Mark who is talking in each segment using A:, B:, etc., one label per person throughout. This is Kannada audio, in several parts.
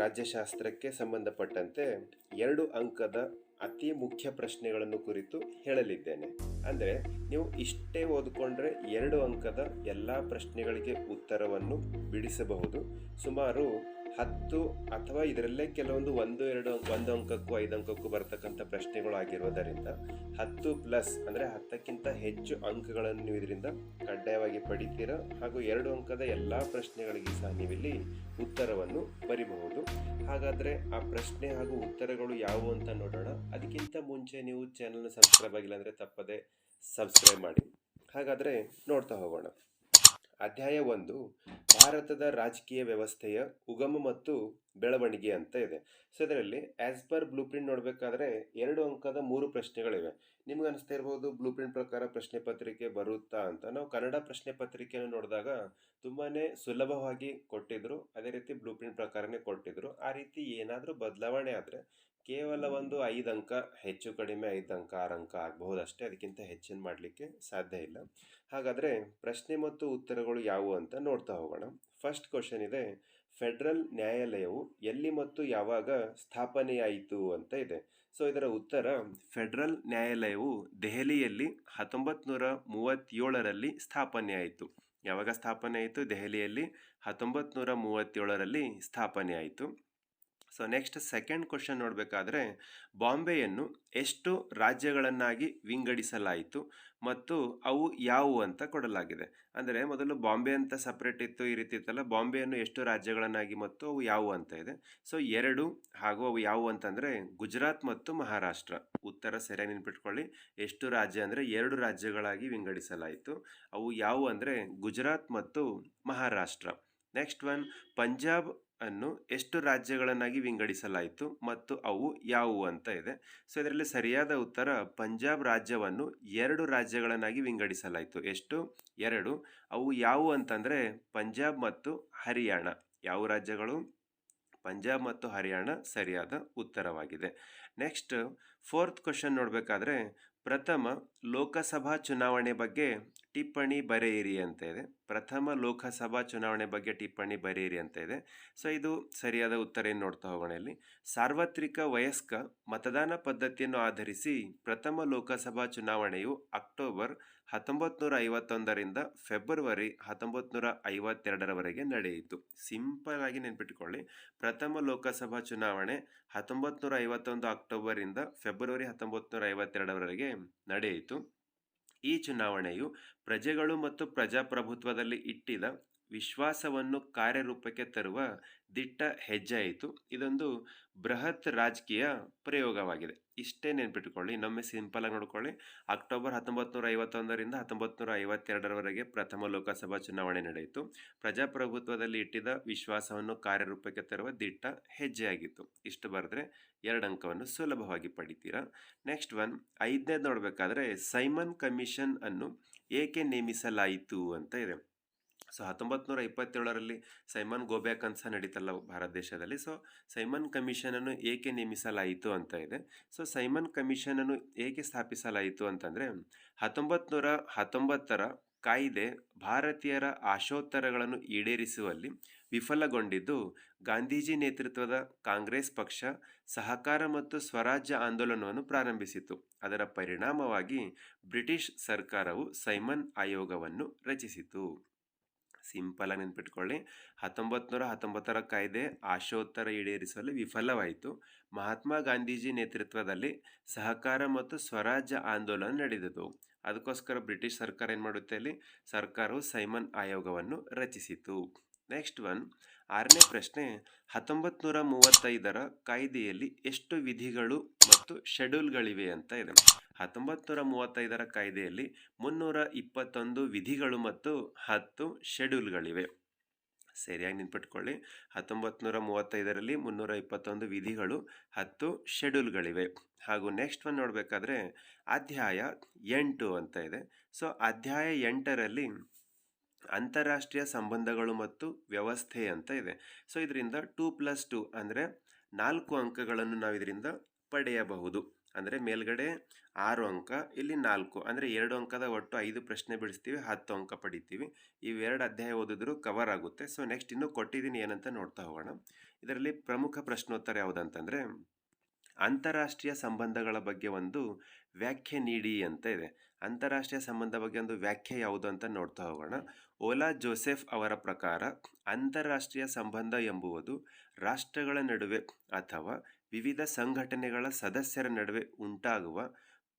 A: ರಾಜ್ಯಶಾಸ್ತ್ರಕ್ಕೆ ಸಂಬಂಧಪಟ್ಟಂತೆ ಎರಡು ಅಂಕದ ಅತಿ ಮುಖ್ಯ ಪ್ರಶ್ನೆಗಳನ್ನು ಕುರಿತು ಹೇಳಲಿದ್ದೇನೆ. ಅಂದರೆ, ನೀವು ಇಷ್ಟೇ ಓದಿಕೊಂಡ್ರೆ ಎರಡು ಅಂಕದ ಎಲ್ಲ ಪ್ರಶ್ನೆಗಳಿಗೆ ಉತ್ತರವನ್ನು ಬಿಡಿಸಬಹುದು. ಸುಮಾರು ಹತ್ತು ಅಥವಾ ಇದರಲ್ಲೇ ಕೆಲವೊಂದು ಒಂದು, ಎರಡು, ಒಂದು ಅಂಕಕ್ಕೂ, ಐದು ಅಂಕಕ್ಕೂ ಬರ್ತಕ್ಕಂಥ ಪ್ರಶ್ನೆಗಳು ಆಗಿರೋದರಿಂದ ಹತ್ತು ಪ್ಲಸ್ ಅಂದರೆ ಹತ್ತಕ್ಕಿಂತ ಹೆಚ್ಚು ಅಂಕಗಳನ್ನು ನೀವು ಇದರಿಂದ ಕಡ್ಡಾಯವಾಗಿ ಪಡಿತೀರ? ಹಾಗೂ ಎರಡು ಅಂಕದ ಎಲ್ಲ ಪ್ರಶ್ನೆಗಳಿಗೆ ಸಹ ನೀವಿಲ್ಲಿ ಉತ್ತರವನ್ನು ಬರಿಬಹುದು. ಹಾಗಾದರೆ ಆ ಪ್ರಶ್ನೆ ಹಾಗೂ ಉತ್ತರಗಳು ಯಾವುವು ಅಂತ ನೋಡೋಣ. ಅದಕ್ಕಿಂತ ಮುಂಚೆ ನೀವು ಚಾನಲ್ನ ಸಬ್ಸ್ಕ್ರೈಬ್ ಆಗಿಲ್ಲ ಅಂದರೆ ತಪ್ಪದೆ ಸಬ್ಸ್ಕ್ರೈಬ್ ಮಾಡಿ. ಹಾಗಾದರೆ ನೋಡ್ತಾ ಹೋಗೋಣ. ಅಧ್ಯಾಯ ಒಂದು, ಭಾರತದ ರಾಜಕೀಯ ವ್ಯವಸ್ಥೆಯ ಉಗಮ ಮತ್ತು ಬೆಳವಣಿಗೆ ಅಂತ ಇದೆ. ಸೊ ಇದರಲ್ಲಿ ಆಸ್ ಪರ್ ಬ್ಲೂ ಪ್ರಿಂಟ್ ನೋಡಬೇಕಾದ್ರೆ ಎರಡು ಅಂಕದ ಮೂರು ಪ್ರಶ್ನೆಗಳಿವೆ. ನಿಮ್ಗೆ ಅನಿಸ್ತಾ ಇರ್ಬೋದು ಬ್ಲೂ ಪ್ರಿಂಟ್ ಪ್ರಕಾರ ಪ್ರಶ್ನೆ ಪತ್ರಿಕೆ ಬರುತ್ತಾ ಅಂತ. ನಾವು ಕನ್ನಡ ಪ್ರಶ್ನೆ ಪತ್ರಿಕೆಯನ್ನು ನೋಡಿದಾಗ ತುಂಬಾ ಸುಲಭವಾಗಿ ಕೊಟ್ಟಿದ್ರು, ಅದೇ ರೀತಿ ಬ್ಲೂ ಪ್ರಿಂಟ್ ಪ್ರಕಾರನೇ ಕೊಟ್ಟಿದ್ರು. ಆ ರೀತಿ ಏನಾದರೂ ಬದಲಾವಣೆ ಆದರೆ ಕೇವಲ ಒಂದು ಐದು ಅಂಕ, ಹೆಚ್ಚು ಕಡಿಮೆ ಐದು ಅಂಕ, ಆರು ಅಂಕ ಆಗಬಹುದು ಅಷ್ಟೇ ಅದಕ್ಕಿಂತ ಹೆಚ್ಚಿನ ಮಾಡಲಿಕ್ಕೆ ಸಾಧ್ಯ ಇಲ್ಲ. ಹಾಗಾದರೆ ಪ್ರಶ್ನೆ ಮತ್ತು ಉತ್ತರಗಳು ಯಾವುವು ಅಂತ ನೋಡ್ತಾ ಹೋಗೋಣ. ಫಸ್ಟ್ ಕ್ವಶನ್ ಇದೆ ಫೆಡರಲ್ ನ್ಯಾಯಾಲಯವು ಎಲ್ಲಿ ಮತ್ತು ಯಾವಾಗ ಸ್ಥಾಪನೆಯಾಯಿತು ಅಂತ ಇದೆ? ಸೊ ಇದರ ಉತ್ತರ ಫೆಡರಲ್ ನ್ಯಾಯಾಲಯವು ದೆಹಲಿಯಲ್ಲಿ ಹತ್ತೊಂಬತ್ತು ನೂರ ಮೂವತ್ತೇಳರಲ್ಲಿ ಸ್ಥಾಪನೆಯಾಯಿತು. ಯಾವಾಗ ಸ್ಥಾಪನೆ ಆಯಿತು ದೆಹಲಿಯಲ್ಲಿ ಹತ್ತೊಂಬತ್ತು ನೂರ ಮೂವತ್ತೇಳರಲ್ಲಿ ಸ್ಥಾಪನೆ ಆಯಿತು ಸೊ ನೆಕ್ಸ್ಟ್ ಸೆಕೆಂಡ್ ಕ್ವಶನ್ ನೋಡಬೇಕಾದ್ರೆ, ಬಾಂಬೆಯನ್ನು ಎಷ್ಟು ರಾಜ್ಯಗಳನ್ನಾಗಿ ವಿಂಗಡಿಸಲಾಯಿತು ಮತ್ತು ಅವು ಯಾವುವು ಅಂತ ಕೊಡಲಾಗಿದೆ. ಅಂದರೆ ಮೊದಲು ಬಾಂಬೆ ಅಂತ ಸಪ್ರೇಟ್ ಇತ್ತು, ಈ ರೀತಿ ಇತ್ತಲ್ಲ, ಬಾಂಬೆಯನ್ನು ಎಷ್ಟು ರಾಜ್ಯಗಳನ್ನಾಗಿ ಮತ್ತು ಅವು ಯಾವುವು ಅಂತ ಇದೆ. ಸೊ ಎರಡು ಹಾಗೂ ಅವು ಯಾವುವು ಅಂತಂದರೆ, ಗುಜರಾತ್ ಮತ್ತು ಮಹಾರಾಷ್ಟ್ರ. ಉತ್ತರ ಸೆರೆ ನೆನ್ಪಿಟ್ಕೊಳ್ಳಿ. ಎಷ್ಟು ರಾಜ್ಯ ಅಂದರೆ, ಎರಡು ರಾಜ್ಯಗಳಾಗಿ ವಿಂಗಡಿಸಲಾಯಿತು. ಅವು ಯಾವುವು ಅಂದರೆ, ಗುಜರಾತ್ ಮತ್ತು ಮಹಾರಾಷ್ಟ್ರ. ನೆಕ್ಸ್ಟ್ ಒನ್ ಪಂಜಾಬ್ ಅನ್ನು ಎಷ್ಟು ರಾಜ್ಯಗಳನ್ನಾಗಿ ವಿಂಗಡಿಸಲಾಯಿತು ಮತ್ತು ಅವು ಯಾವುವು ಅಂತ ಇದೆ. ಸೊ ಇದರಲ್ಲಿ ಸರಿಯಾದ ಉತ್ತರ ಪಂಜಾಬ್ ರಾಜ್ಯವನ್ನು ಎರಡು ರಾಜ್ಯಗಳನ್ನಾಗಿ ವಿಂಗಡಿಸಲಾಯಿತು. ಎಷ್ಟು? ಎರಡು. ಅವು ಯಾವುವು ಅಂತಂದರೆ ಪಂಜಾಬ್ ಮತ್ತು ಹರಿಯಾಣ. ಯಾವ ರಾಜ್ಯಗಳು? ಪಂಜಾಬ್ ಮತ್ತು ಹರಿಯಾಣ ಸರಿಯಾದ ಉತ್ತರವಾಗಿದೆ. ನೆಕ್ಸ್ಟ್ ಫೋರ್ತ್ ಕ್ವಶನ್ ನೋಡಬೇಕಾದ್ರೆ ಪ್ರಥಮ ಲೋಕಸಭಾ ಚುನಾವಣೆ ಬಗ್ಗೆ ಟಿಪ್ಪಣಿ ಬರೆಯಿರಿ ಅಂತ ಇದೆ. ಪ್ರಥಮ ಲೋಕಸಭಾ ಚುನಾವಣೆ ಬಗ್ಗೆ ಟಿಪ್ಪಣಿ ಬರೆಯಿರಿ ಅಂತ ಇದೆ. ಸೊ, ಇದು ಸರಿಯಾದ ಉತ್ತರ ಏನು ನೋಡ್ತಾ ಹೋಗೋಣ ಇಲ್ಲಿ. ಸಾರ್ವತ್ರಿಕ ವಯಸ್ಕ ಮತದಾನ ಪದ್ಧತಿಯನ್ನು ಆಧರಿಸಿ ಪ್ರಥಮ ಲೋಕಸಭಾ ಚುನಾವಣೆಯು ಅಕ್ಟೋಬರ್ ಹತ್ತೊಂಬತ್ತು ನೂರ ಐವತ್ತೊಂದರಿಂದ ಫೆಬ್ರವರಿ ಹತ್ತೊಂಬತ್ತು ನೂರ ಐವತ್ತೆರಡರವರೆಗೆ ನಡೆಯಿತು. ಸಿಂಪಲ್ ಆಗಿ ನೆನ್ಪಿಟ್ಕೊಳ್ಳಿ. ಪ್ರಥಮ ಲೋಕಸಭಾ ಚುನಾವಣೆ ಹತ್ತೊಂಬತ್ತು ನೂರ ಐವತ್ತೊಂದು ಅಕ್ಟೋಬರಿಂದ ಫೆಬ್ರವರಿ ಹತ್ತೊಂಬತ್ತು ನೂರ ಐವತ್ತೆರಡರವರೆಗೆ ನಡೆಯಿತು. ಈ ಚುನಾವಣೆಯು ಪ್ರಜೆಗಳು ಮತ್ತು ಪ್ರಜಾಪ್ರಭುತ್ವದಲ್ಲಿ ಇಟ್ಟಿದ ವಿಶ್ವಾಸವನ್ನು ಕಾರ್ಯರೂಪಕ್ಕೆ ತರುವ ದಿಟ್ಟ ಹೆಜ್ಜೆ ಆಯಿತು ಇದೊಂದು ಬೃಹತ್ ರಾಜಕೀಯ ಪ್ರಯೋಗವಾಗಿದೆ. ಇಷ್ಟೇ ನೆನ್ಪಿಟ್ಕೊಳ್ಳಿ, ಇನ್ನೊಮ್ಮೆ ಸಿಂಪಲ್ ಆಗಿ ನೋಡ್ಕೊಳ್ಳಿ. ಅಕ್ಟೋಬರ್ ಹತ್ತೊಂಬತ್ತು ನೂರ ಐವತ್ತೊಂದರಿಂದ ಹತ್ತೊಂಬತ್ತು ನೂರ ಐವತ್ತೆರಡರವರೆಗೆ ಪ್ರಥಮ ಲೋಕಸಭಾ ಚುನಾವಣೆ ನಡೆಯಿತು. ಪ್ರಜಾಪ್ರಭುತ್ವದಲ್ಲಿ ಇಟ್ಟಿದ್ದ ವಿಶ್ವಾಸವನ್ನು ಕಾರ್ಯರೂಪಕ್ಕೆ ತರುವ ದಿಟ್ಟ ಹೆಜ್ಜೆಯಾಗಿತ್ತು. ಇಷ್ಟು ಬರೆದ್ರೆ ಎರಡು ಅಂಕವನ್ನು ಸುಲಭವಾಗಿ ಪಡಿತೀರಾ? ನೆಕ್ಸ್ಟ್ ಒನ್, ಐದನೇದು ನೋಡಬೇಕಾದ್ರೆ ಸೈಮನ್ ಕಮಿಷನ್ ಅನ್ನು ಏಕೆ ನೇಮಿಸಲಾಯಿತು ಅಂತ ಇದೆ. ಸೊ ಹತ್ತೊಂಬತ್ತು ನೂರ ಇಪ್ಪತ್ತೇಳರಲ್ಲಿ ಸೈಮನ್ ಗೋಬ್ಯಾಕ್ ಅಂತ ಸಹ ನಡೀತಲ್ಲ ಭಾರತ ದೇಶದಲ್ಲಿ. ಸೊ ಸೈಮನ್ ಕಮಿಷನನ್ನು ಏಕೆ ನೇಮಿಸಲಾಯಿತು ಅಂತ ಇದೆ. ಸೊ ಸೈಮನ್ ಕಮಿಷನನ್ನು ಏಕೆ ಸ್ಥಾಪಿಸಲಾಯಿತು ಅಂತಂದರೆ ಹತ್ತೊಂಬತ್ತು ನೂರ ಹತ್ತೊಂಬತ್ತರ ಕಾಯ್ದೆ ಭಾರತೀಯರ ಆಶೋತ್ತರಗಳನ್ನು ಈಡೇರಿಸುವಲ್ಲಿ ವಿಫಲಗೊಂಡಿದ್ದು, ಗಾಂಧೀಜಿ ನೇತೃತ್ವದ ಕಾಂಗ್ರೆಸ್ ಪಕ್ಷ ಸಹಕಾರ ಮತ್ತು ಸ್ವರಾಜ್ಯ ಆಂದೋಲನವನ್ನು ಪ್ರಾರಂಭಿಸಿತು ಅದರ ಪರಿಣಾಮವಾಗಿ ಬ್ರಿಟಿಷ್ ಸರ್ಕಾರವು ಸೈಮನ್ ಆಯೋಗವನ್ನು ರಚಿಸಿತು ಸಿಂಪಲ್ ಆಗಿ ನೆನ್ಪಿಟ್ಕೊಳ್ಳಿ. ಹತ್ತೊಂಬತ್ತು ನೂರ ಹತ್ತೊಂಬತ್ತರ ಕಾಯ್ದೆ ಆಶೋತ್ತರ ಈಡೇರಿಸಲು ವಿಫಲವಾಯಿತು. ಮಹಾತ್ಮ ಗಾಂಧೀಜಿ ನೇತೃತ್ವದಲ್ಲಿ ಸಹಕಾರ ಮತ್ತು ಸ್ವರಾಜ್ಯ ಆಂದೋಲನ ನಡೆದಿತು. ಅದಕ್ಕೋಸ್ಕರ ಬ್ರಿಟಿಷ್ ಸರ್ಕಾರ ಏನು ಮಾಡುತ್ತೆ ಅಲ್ಲಿ? ಸರ್ಕಾರವು ಸೈಮನ್ ಆಯೋಗವನ್ನು ರಚಿಸಿತು. ನೆಕ್ಸ್ಟ್ ಒನ್, ಆರನೇ ಪ್ರಶ್ನೆ ಹತ್ತೊಂಬತ್ತು ನೂರ ಮೂವತ್ತೈದರ ಕಾಯ್ದೆಯಲ್ಲಿ ಎಷ್ಟು ವಿಧಿಗಳು ಮತ್ತು ಶೆಡ್ಯೂಲ್ಗಳಿವೆ ಅಂತ ಇದೆ. ಹತ್ತೊಂಬತ್ತು ನೂರ ಮೂವತ್ತೈದರ ಕಾಯ್ದೆಯಲ್ಲಿ ಮುನ್ನೂರ ಇಪ್ಪತ್ತೊಂದು ವಿಧಿಗಳು ಮತ್ತು ಹತ್ತು ಶೆಡ್ಯೂಲ್ಗಳಿವೆ. ಸರಿಯಾಗಿ ನೆನ್ಪಿಟ್ಕೊಳ್ಳಿ. ಹತ್ತೊಂಬತ್ತು ನೂರ ಮೂವತ್ತೈದರಲ್ಲಿ ಮುನ್ನೂರ ಇಪ್ಪತ್ತೊಂದು ವಿಧಿಗಳು, ಹತ್ತು ಶೆಡ್ಯೂಲ್ಗಳಿವೆ. ಹಾಗೂ ನೆಕ್ಸ್ಟ್ ಒನ್ ನೋಡಬೇಕಾದ್ರೆ ಅಧ್ಯಾಯ ಎಂಟು ಅಂತ ಇದೆ. ಸೊ, ಅಧ್ಯಾಯ ಎಂಟರಲ್ಲಿ ಅಂತಾರಾಷ್ಟ್ರೀಯ ಸಂಬಂಧಗಳು ಮತ್ತು ವ್ಯವಸ್ಥೆ ಅಂತ ಇದೆ. ಸೊ, ಇದರಿಂದ ಟೂ ಪ್ಲಸ್ ಟೂ ಅಂದರೆ ನಾಲ್ಕು ಅಂಕಗಳನ್ನು ನಾವು ಇದರಿಂದ ಪಡೆಯಬಹುದು. ಅಂದರೆ ಮೇಲ್ಗಡೆ ಆರು ಅಂಕ, ಇಲ್ಲಿ ನಾಲ್ಕು, ಅಂದರೆ ಎರಡು ಅಂಕದ ಒಟ್ಟು ಐದು ಪ್ರಶ್ನೆ ಬಿಡಿಸ್ತೀವಿ, ಹತ್ತು ಅಂಕ ಪಡಿತೀವಿ. ಇವೆರಡು ಅಧ್ಯಾಯ ಓದಿದ್ರು ಕವರ್ ಆಗುತ್ತೆ. ಸೊ ನೆಕ್ಸ್ಟ್ ಇನ್ನೂ ಕೊಟ್ಟಿದ್ದೀನಿ ಏನಂತ ನೋಡ್ತಾ ಹೋಗೋಣ. ಇದರಲ್ಲಿ ಪ್ರಮುಖ ಪ್ರಶ್ನೋತ್ತರ ಯಾವುದಂತಂದರೆ, ಅಂತಾರಾಷ್ಟ್ರೀಯ ಸಂಬಂಧಗಳ ಬಗ್ಗೆ ಒಂದು ವ್ಯಾಖ್ಯೆ ನೀಡಿ ಅಂತ ಇದೆ. ಅಂತಾರಾಷ್ಟ್ರೀಯ ಸಂಬಂಧ ಬಗ್ಗೆ ಒಂದು ವ್ಯಾಖ್ಯೆ ಯಾವುದು ಅಂತ ನೋಡ್ತಾ ಹೋಗೋಣ. ಓಲಾ ಜೋಸೆಫ್ ಅವರ ಪ್ರಕಾರ ಅಂತಾರಾಷ್ಟ್ರೀಯ ಸಂಬಂಧ ಎಂಬುವುದು ರಾಷ್ಟ್ರಗಳ ನಡುವೆ ಅಥವಾ ವಿವಿಧ ಸಂಘಟನೆಗಳ ಸದಸ್ಯರ ನಡುವೆ ಉಂಟಾಗುವ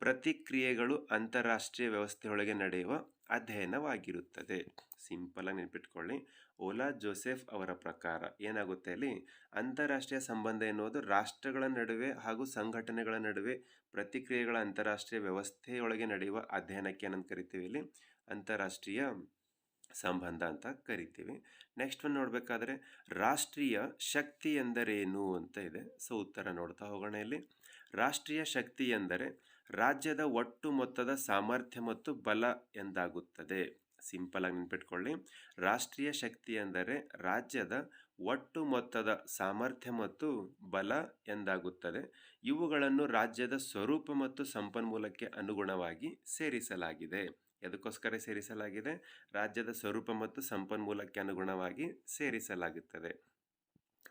A: ಪ್ರತಿಕ್ರಿಯೆಗಳು ಅಂತಾರಾಷ್ಟ್ರೀಯ ವ್ಯವಸ್ಥೆಯೊಳಗೆ ನಡೆಯುವ ಅಧ್ಯಯನವಾಗಿರುತ್ತದೆ. ಸಿಂಪಲಾಗಿ ನೆನಪಿಟ್ಕೊಳ್ಳಿ. ಓಲಾ ಜೋಸೆಫ್ ಅವರ ಪ್ರಕಾರ ಏನಾಗುತ್ತೆ ಅಲ್ಲಿ? ಅಂತಾರಾಷ್ಟ್ರೀಯ ಸಂಬಂಧ ಎನ್ನುವುದು ರಾಷ್ಟ್ರಗಳ ನಡುವೆ ಹಾಗೂ ಸಂಘಟನೆಗಳ ನಡುವೆ ಪ್ರತಿಕ್ರಿಯೆಗಳ ಅಂತಾರಾಷ್ಟ್ರೀಯ ವ್ಯವಸ್ಥೆಯೊಳಗೆ ನಡೆಯುವ ಅಧ್ಯಯನಕ್ಕೆ ಏನಂತ ಕರಿತೀವಿ ಇಲ್ಲಿ ಅಂತಾರಾಷ್ಟ್ರೀಯ ಸಂಬಂಧ ಅಂತ ಕರಿತೀವಿ. ನೆಕ್ಸ್ಟ್ ಒಂದು ನೋಡಬೇಕಾದ್ರೆ ರಾಷ್ಟ್ರೀಯ ಶಕ್ತಿ ಎಂದರೇನು ಅಂತ ಇದೆ. ಸೊ, ಉತ್ತರ ನೋಡ್ತಾ ಹೋಗೋಣ ಇಲ್ಲಿ. ರಾಷ್ಟ್ರೀಯ ಶಕ್ತಿ ಎಂದರೆ ರಾಜ್ಯದ ಒಟ್ಟು ಮೊತ್ತದ ಸಾಮರ್ಥ್ಯ ಮತ್ತು ಬಲ ಎಂದಾಗುತ್ತದೆ. ಸಿಂಪಲ್ ಆಗಿ ನೆನ್ಪಿಟ್ಕೊಳ್ಳಿ. ರಾಷ್ಟ್ರೀಯ ಶಕ್ತಿ ಎಂದರೆ ರಾಜ್ಯದ ಒಟ್ಟು ಮೊತ್ತದ ಸಾಮರ್ಥ್ಯ ಮತ್ತು ಬಲ ಎಂದಾಗುತ್ತದೆ. ಇವುಗಳನ್ನು ರಾಜ್ಯದ ಸ್ವರೂಪ ಮತ್ತು ಸಂಪನ್ಮೂಲಕ್ಕೆ ಅನುಗುಣವಾಗಿ ಸೇರಿಸಲಾಗಿದೆ. ಎದಕ್ಕೋಸ್ಕರ ಸೇರಿಸಲಾಗಿದೆ? ರಾಜ್ಯದ ಸ್ವರೂಪ ಮತ್ತು ಸಂಪನ್ಮೂಲಕ್ಕೆ ಅನುಗುಣವಾಗಿ ಸೇರಿಸಲಾಗುತ್ತದೆ.